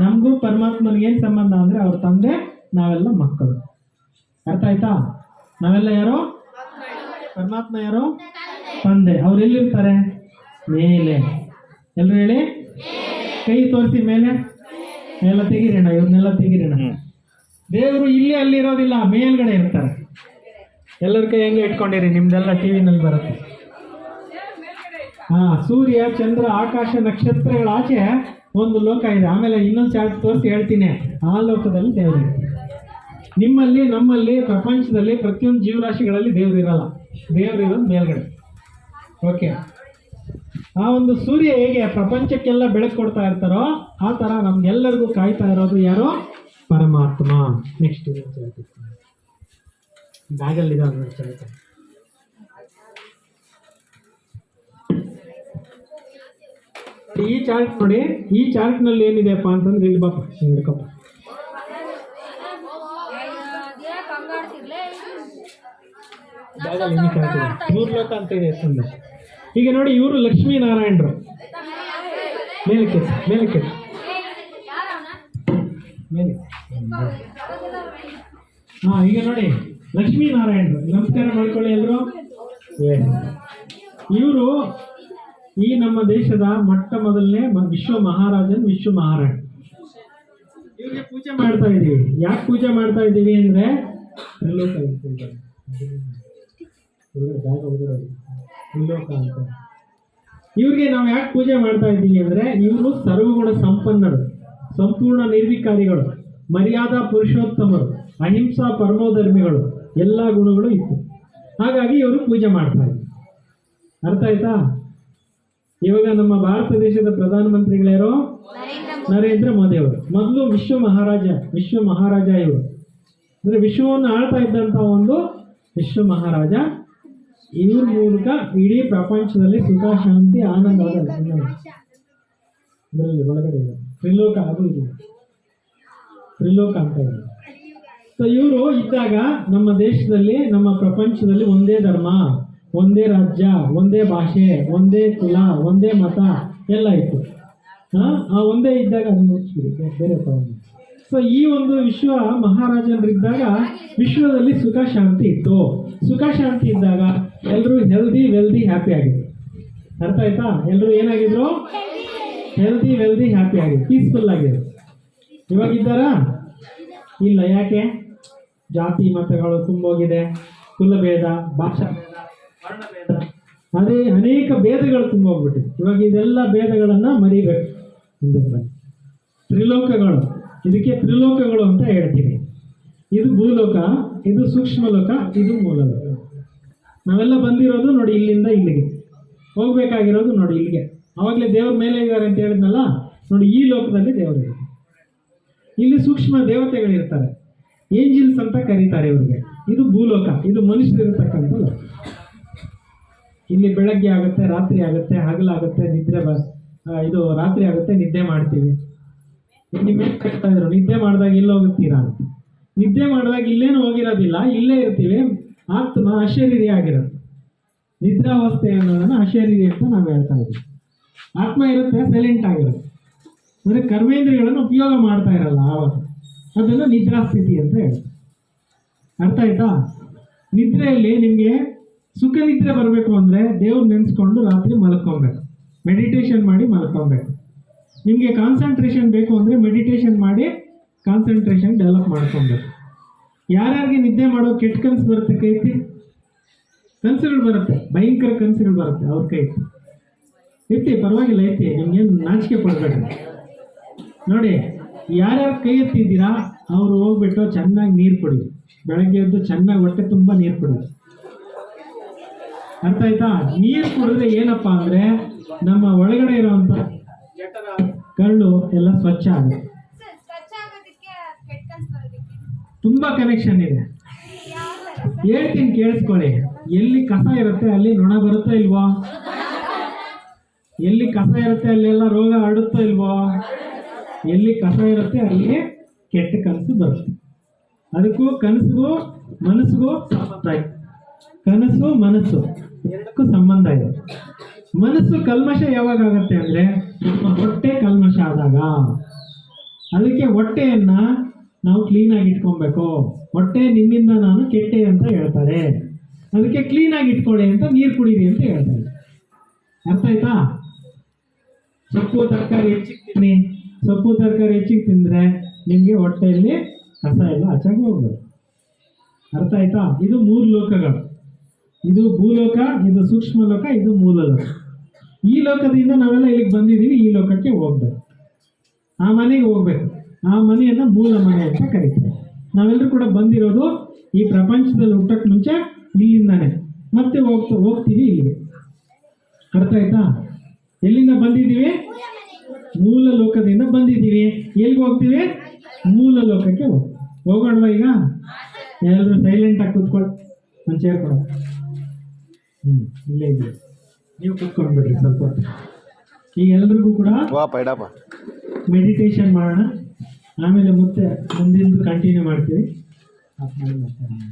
ನಮಗೂ ಪರಮಾತ್ಮನಿಗೆ ಏನು ಸಂಬಂಧ ಅಂದರೆ ಅವ್ರ ತಂದೆ ನಾವೆಲ್ಲ ಮಕ್ಕಳು. ಅರ್ಥ ಆಯ್ತಾ? ನಾವೆಲ್ಲ ಯಾರು? ಪರಮಾತ್ಮ ಯಾರು? ತಂದೆ. ಅವ್ರು ಎಲ್ಲಿರ್ತಾರೆ? ಮೇಲೆ. ಎಲ್ಲರೂ ಹೇಳಿ? ಕೈ ತೋರಿಸಿ ಮೇಲೆ. ಎಲ್ಲ ತೆಗಿರೋಣ ಇವ್ರನ್ನೆಲ್ಲ ತೆಗಿರೋಣ. ದೇವರು ಇಲ್ಲಿ ಅಲ್ಲಿರೋದಿಲ್ಲ ಮೇಲ್ಗಡೆ ಇರ್ತಾರೆ. ಎಲ್ಲರ ಕೈ ಹೆಂಗೆ ಇಟ್ಕೊಂಡಿರಿ? ನಿಮ್ದೆಲ್ಲ ಟಿ ವಿನಲ್ಲಿ ಬರುತ್ತೆ. ಹಾ ಸೂರ್ಯ ಚಂದ್ರ ಆಕಾಶ ನಕ್ಷತ್ರಗಳ ಆಚೆ ಒಂದು ಲೋಕ ಇದೆ. ಆಮೇಲೆ ಇನ್ನೊಂದು ಚಾರ್ಟ್ ತೋರಿಸಿ ಹೇಳ್ತೀನಿ. ಆ ಲೋಕದಲ್ಲಿ ದೇವರು ನಿಮ್ಮಲ್ಲಿ, ನಮ್ಮಲ್ಲಿ, ಪ್ರಪಂಚದಲ್ಲಿ ಪ್ರತಿಯೊಂದು ಜೀವರಾಶಿಗಳಲ್ಲಿ ದೇವ್ರು ಇರಲ್ಲ. ದೇವ್ರು ಇರೋದು ಮೇಲ್ಗಡೆ. ಓಕೆ ಆ ಒಂದು ಸೂರ್ಯ ಹೇಗೆ ಪ್ರಪಂಚಕ್ಕೆಲ್ಲ ಬೆಳಕು ಕೊಡ್ತಾ ಇರ್ತಾರೋ, ಆ ಥರ ನಮ್ಗೆಲ್ಲರಿಗೂ ಕಾಯ್ತಾ ಇರೋದು ಯಾರೋ? ಪರಮಾತ್ಮ. ನೆಕ್ಸ್ಟ್ ಬ್ಯಾಗಲ್ಲಿದೆ ಈ ಚಾರ್ಟ್ ನೋಡಿ ಈ ಚಾರ್ಟ್ನಲ್ಲಿ ಏನಿದೆಪ್ಪ ಅಂತಂದ್ರೆ ಇಲ್ಲಿ ಬಾಪ ಹಿಡ್ಕಪ್ಪ ಹಿಡ್ಕೊಪ್ಪ. ಜಾಗದಲ್ಲಿ ಇನ್ನೂ ಚಾರ್ಟ್ ಇದೆ ಮೂರು ಲೋಕ ಅಂತ ಇದೆ ಹೆಸರು ಈಗ ನೋಡಿ ಇವರು ಲಕ್ಷ್ಮೀನಾರಾಯಣರು ಮೇಲಕ್ಕೆ ಮೇಲಕ್ಕೆ ಮೇಲೆ ಹಾ ಈಗ ನೋಡಿ ಲಕ್ಷ್ಮೀನಾರಾಯಣರು ನಮಸ್ಕಾರ ಮಾಡ್ಕೊಳ್ಳಿ ಎಲ್ಲರೂ ಇವರು ಈ ನಮ್ಮ ದೇಶದ ಮೊಟ್ಟ ಮೊದಲನೇ ವಿಶ್ವ ಮಹಾರಾಜನ್ ವಿಶ್ವ ಮಹಾರಾಣಿ. ಇವ್ರಿಗೆ ಪೂಜೆ ಮಾಡ್ತಾ ಇದೀವಿ ಯಾಕೆ ಪೂಜೆ ಮಾಡ್ತಾ ಇದ್ದೀವಿ ಅಂದ್ರೆ ತ್ರಿಲೋಕ ಅಂತ ಇವ್ರಿಗೆ ನಾವು ಯಾಕೆ ಪೂಜೆ ಮಾಡ್ತಾ ಇದ್ದೀವಿ ಅಂದ್ರೆ ಇವರು ಸರ್ವಗುಣ ಸಂಪನ್ನರು, ಸಂಪೂರ್ಣ ನಿರ್ವಿಕಾರಿಗಳು, ಮರ್ಯಾದಾ ಪುರುಷೋತ್ತಮರು, ಅಹಿಂಸಾ ಪರಮೋಧರ್ಮಿಗಳು, ಎಲ್ಲ ಗುಣಗಳು ಇತ್ತು. ಹಾಗಾಗಿ ಇವರು ಪೂಜೆ ಮಾಡ್ತಾ ಅರ್ಥ ಆಯ್ತಾ? ಇವಾಗ ನಮ್ಮ ಭಾರತ ದೇಶದ ಪ್ರಧಾನಮಂತ್ರಿಗಳ್ಯಾರು ನರೇಂದ್ರ ಮೋದಿ. ಅವರು. ಮೊದಲು ವಿಶ್ವ ಮಹಾರಾಜ ವಿಶ್ವ ಮಹಾರಾಜ ಇವರು. ಅಂದರೆ ವಿಶ್ವವನ್ನು ಆಳ್ತಾ ಇದ್ದಂತ ಒಂದು ವಿಶ್ವ ಮಹಾರಾಜ. ಇವ್ರ ಮೂಲಕ ಇಡೀ ಪ್ರಪಂಚದಲ್ಲಿ ಸುಖ ಶಾಂತಿ ಆನಂದ ಇದರಲ್ಲಿ ಒಳಗಡೆ ಇದೆ ತ್ರಿಲೋಕ ಅದು ಇದೆ. ತ್ರಿಲೋಕ ಅಂತ ಇದೆ. ಸೊ ಇವರು ಇದ್ದಾಗ ನಮ್ಮ ದೇಶದಲ್ಲಿ ನಮ್ಮ ಪ್ರಪಂಚದಲ್ಲಿ ಒಂದೇ ಧರ್ಮ. ಒಂದೇ ರಾಜ್ಯ, ಒಂದೇ ಭಾಷೆ, ಒಂದೇ ಕುಲ, ಒಂದೇ ಮತ ಎಲ್ಲ ಇತ್ತು. ಹಾಂ? ಆ ಒಂದೇ ಇದ್ದಾಗ ಅದನ್ನ ಬೇರೆ ತಗೊಂಡು ಸೊ ಈ ಒಂದು ವಿಶ್ವ ಮಹಾರಾಜನರಿದ್ದಾಗ ವಿಶ್ವದಲ್ಲಿ ಸುಖ, ಶಾಂತಿ ಇತ್ತು. ಸುಖ, ಶಾಂತಿ ಇದ್ದಾಗ ಎಲ್ಲರೂ ಹೆಲ್ದಿ ವೆಲ್ದಿ ಹ್ಯಾಪಿ ಆಗಿದ್ರು. ಅರ್ಥ ಆಯ್ತಾ? ಎಲ್ಲರೂ ಏನಾಗಿದ್ರು? ಹೆಲ್ದಿ ವೆಲ್ದಿ ಹ್ಯಾಪಿ ಆಗಿದ್ರು. ಪೀಸ್ಫುಲ್ ಆಗಿದ್ರು. ಇವಾಗಿದ್ದಾರ? ಇಲ್ಲ, ಯಾಕೆ? ಜಾತಿ, ಮತಗಳು ತುಂಬೋಗಿದೆ. ಕುಲಭೇದ, ಭಾಷಾ. ಅದೇ ಅನೇಕ ಭೇದಗಳು ತುಂಬೋಗ್ಬಿಟ್ಟಿದೆ. ಇವಾಗ ಇದೆಲ್ಲ ಭೇದಗಳನ್ನು ಮರಿಬೇಕು. ಬನ್ನಿ. ತ್ರಿಲೋಕಗಳು. ಇದಕ್ಕೆ ತ್ರಿಲೋಕಗಳು ಅಂತ ಹೇಳ್ತೀವಿ. ಇದು ಭೂಲೋಕ, ಇದು ಸೂಕ್ಷ್ಮ ಲೋಕ ಇದು ಮೂಲಲೋಕ. ನಾವೆಲ್ಲ ಬಂದಿರೋದು ನೋಡಿ ಇಲ್ಲಿಂದ ಇಲ್ಲಿಗೆ. ಹೋಗ್ಬೇಕಾಗಿರೋದು ನೋಡಿ ಇಲ್ಲಿಗೆ. ಆವಾಗಲೇ ದೇವ್ರ ಮೇಲೆ ಇದ್ದಾರೆ ಅಂತ ಹೇಳಿದ್ನಲ್ಲ? ನೋಡಿ ಈ ಲೋಕದಲ್ಲಿ ದೇವರು ಇಲ್ಲಿ ಸೂಕ್ಷ್ಮ ದೇವತೆಗಳಿರ್ತಾರೆ. ಏಂಜಿಲ್ಸ್ ಅಂತ ಕರೀತಾರೆ ಇವರಿಗೆ. ಇದು ಭೂಲೋಕ, ಇದು ಮನುಷ್ಯರಿರ್ತಕ್ಕಂಥ ಲೋಕ. ಇಲ್ಲಿ ಬೆಳಗ್ಗೆ ಆಗುತ್ತೆ, ರಾತ್ರಿ ಆಗುತ್ತೆ ಹಗಲಾಗುತ್ತೆ ನಿದ್ರೆ ಬಸ್ ಇದು ರಾತ್ರಿ ಆಗುತ್ತೆ, ನಿದ್ದೆ ಮಾಡ್ತೀವಿ. ನಿಮ್ಗೆ ಕಟ್ತಾ ಇದ್ರು, ನಿದ್ದೆ ಮಾಡಿದಾಗ ಇಲ್ಲಿ ಹೋಗುತ್ತೀರಾ ನಿದ್ದೆ ಮಾಡಿದಾಗ ಇಲ್ಲೇನು ಹೋಗಿರೋದಿಲ್ಲ, ಇಲ್ಲೇ ಇರ್ತೀವಿ. ಆತ್ಮ ಅಶರೀರಿ ಆಗಿರೋದು. ನಿದ್ರಾವಸ್ಥೆ ಅನ್ನೋದನ್ನ ಅಶರೀರಿ ಅಂತ ನಾವು ಹೇಳ್ತಾ ಇದ್ದೀವಿ ಆತ್ಮ ಇರುತ್ತೆ ಸೈಲೆಂಟ್ ಆಗಿರುತ್ತೆ. ಅಂದರೆ ಕರ್ಮೇಂದ್ರಿಯಗಳನ್ನು ಉಪಯೋಗ ಮಾಡ್ತಾ ಇರಲ್ಲ ಆವಾಗ. ಅದನ್ನು ನಿದ್ರಾಸ್ಥಿತಿ ಅಂತ ಹೇಳ್ತಾರೆ. ಅರ್ಥ ಆಯ್ತಾ? ನಿದ್ರೆಯಲ್ಲಿ ನಿಮಗೆ ಸುಖ ನಿದ್ರೆ ಬರಬೇಕು ಅಂದರೆ ದೇವ್ರು ನೆನೆಸ್ಕೊಂಡು ರಾತ್ರಿ ಮಲ್ಕೊಬೇಕು. ಮೆಡಿಟೇಷನ್ ಮಾಡಿ ಮಲ್ಕೊಬೇಕು. ನಿಮಗೆ ಕಾನ್ಸಂಟ್ರೇಷನ್ ಬೇಕು ಅಂದರೆ ಮೆಡಿಟೇಷನ್ ಮಾಡಿ ಕಾನ್ಸಂಟ್ರೇಷನ್ ಡೆವಲಪ್ ಮಾಡ್ಕೊಬೇಕು. ಯಾರ್ಯಾರಿಗೆ ನಿದ್ದೆ ಮಾಡೋ ಕೆಟ್ಟ ಕನಸು ಬರುತ್ತೆ ಕೈತಿ ಕನಸುಗಳು ಬರುತ್ತೆ, ಭಯಂಕರ ಕನಸುಗಳು ಬರುತ್ತೆ ಅವ್ರ ಕೈ. ಎತ್ತಿ ಪರವಾಗಿಲ್ಲ ಐತಿ ನಿಮ್ಗೇನು ನಾಚಿಕೆ ಪಡ್ಬೇಡ್ರಿ ನೋಡಿ, ಯಾರ್ಯಾರು ಕೈ ಎತ್ತಿದ್ದೀರಾ ಅವರು ಹೋಗ್ಬಿಟ್ಟು ಚೆನ್ನಾಗಿ ನೀರು ಕುಡಿ ಬೆಳಗ್ಗೆ ಎದ್ದು ಚೆನ್ನಾಗಿ ಹೊಟ್ಟೆ ತುಂಬ ನೀರು ಕುಡಿ ಅರ್ಥ ಆಯ್ತಾ ನೀರು ಕುಡಿದ್ರೆ ಏನಪ್ಪಾ ಅಂದ್ರೆ ನಮ್ಮ ಒಳಗಡೆ ಇರುವಂತ ಕಳ್ಳು ಎಲ್ಲ ಸ್ವಚ್ಛ ಆಗುತ್ತೆ. ತುಂಬಾ ಕನೆಕ್ಷನ್ ಇದೆ. ಹೇಳ್ತೀನಿ ಕೇಳಿಸ್ಕೊಳ್ಳಿ. ಎಲ್ಲಿ ಕಸ ಇರುತ್ತೆ ಅಲ್ಲಿ ನೊಣ ಬರುತ್ತೋ ಇಲ್ವೋ? ಎಲ್ಲಿ ಕಸ ಇರುತ್ತೆ ಅಲ್ಲೆಲ್ಲ ರೋಗ ಹರಡುತ್ತೋ ಇಲ್ವೋ? ಎಲ್ಲಿ ಕಸ ಇರುತ್ತೆ ಅಲ್ಲಿ ಕೆಟ್ಟ ಕನಸು ಬರುತ್ತೆ. ಅದಕ್ಕೂ ಕನಸಿಗೂ ಮನಸ್ಸಿಗೂ ಸಂಬಂಧ ಕನಸು ಮನಸ್ಸು. ಎರಡಕ್ಕೂ ಸಂಬಂಧ ಇದೆ. ಮನಸ್ಸು ಕಲ್ಮಶ ಯಾವಾಗ ಆಗುತ್ತೆ ಅಂದ್ರೆ ನಮ್ಮ ಹೊಟ್ಟೆ ಕಲ್ಮಶ ಆದಾಗ. ಅದಕ್ಕೆ ಹೊಟ್ಟೆಯನ್ನ ನಾವು ಕ್ಲೀನಾಗಿ ಇಟ್ಕೊಬೇಕು. ಹೊಟ್ಟೆ ನಿಮ್ಮಿಂದ ನಾನು ಕೆಟ್ಟೆ ಅಂತ ಹೇಳ್ತಾರೆ. ಅದಕ್ಕೆ ಕ್ಲೀನಾಗಿ ಇಟ್ಕೊಳ್ಳಿ ಅಂತ ನೀರು ಕುಡೀರಿ ಅಂತ ಹೇಳ್ತಾರೆ. ಅರ್ಥ ಆಯ್ತಾ? ಸೊಪ್ಪು, ತರಕಾರಿ ಹೆಚ್ಚಿಗೆ ತಿನ್ನಿ ಸೊಪ್ಪು, ತರಕಾರಿ ಹೆಚ್ಚಿಗೆ ತಿಂದರೆ ನಿಮಗೆ ಹೊಟ್ಟೆಯಲ್ಲಿ ಕಸ ಎಲ್ಲ ಹಚ್ಚಾಗಿ ಹೋಗ್ಬೋದು. ಅರ್ಥ ಆಯ್ತಾ? ಇದು ಮೂರು ಲೋಕಗಳು. ಇದು ಭೂಲೋಕ, ಇದು ಸೂಕ್ಷ್ಮ ಲೋಕ ಇದು ಮೂಲ ಲೋಕ ಈ ಲೋಕದಿಂದ ನಾವೆಲ್ಲ ಇಲ್ಲಿಗೆ ಬಂದಿದ್ದೀವಿ, ಈ ಲೋಕಕ್ಕೆ ಹೋಗ್ಬೇಕು. ಆ ಮನೆಗೆ ಹೋಗ್ಬೇಕು. ಆ ಮನೆಯನ್ನು ಮೂಲ ಮನೆ ಅಂತ ಕರೀತಾರೆ. ನಾವೆಲ್ಲರೂ ಕೂಡ ಬಂದಿರೋದು ಈ ಪ್ರಪಂಚದಲ್ಲಿ ಹುಟ್ಟಕ್ಕೆ ಮುಂಚೆ ಇಲ್ಲಿಂದಾನೆ. ಮತ್ತೆ ಹೋಗ್ತಾ, ಹೋಗ್ತೀವಿ ಇಲ್ಲಿಗೆ. ಅರ್ಥ ಆಯ್ತಾ? ಎಲ್ಲಿಂದ ಬಂದಿದ್ದೀವಿ? ಮೂಲ ಲೋಕದಿಂದ ಬಂದಿದ್ದೀವಿ. ಎಲ್ಲಿಗೆ ಹೋಗ್ತೀವಿ? ಮೂಲ ಲೋಕಕ್ಕೆ ಹೋಗ್ ಹೋಗೋಣವಾ ಈಗ? ಎಲ್ಲರೂ ಸೈಲೆಂಟಾಗಿ ಕೂತ್ಕೊಳ್ಳಿ ಒಂದು ಚೇರ್ ಹ್ಞೂ ಇಲ್ಲೇ ಇದ್ದೀವಿ ನೀವು ಕೂತ್ಕೊಂಡ್ಬಿಡ್ರಿ ಸ್ವಲ್ಪ ಹೊತ್ತು. ಈಗ ಎಲ್ರಿಗೂ ಕೂಡ ವಾ ಪೈಡಪ್ಪ ಮೆಡಿಟೇಷನ್ ಮಾಡೋಣ. ಆಮೇಲೆ ಮತ್ತೆ ಮುಂದಿಂದು ಕಂಟಿನ್ಯೂ ಮಾಡ್ತೀವಿ. ಆಫ್ ಮಾಡಿ ಮಾತಾಡೋಣ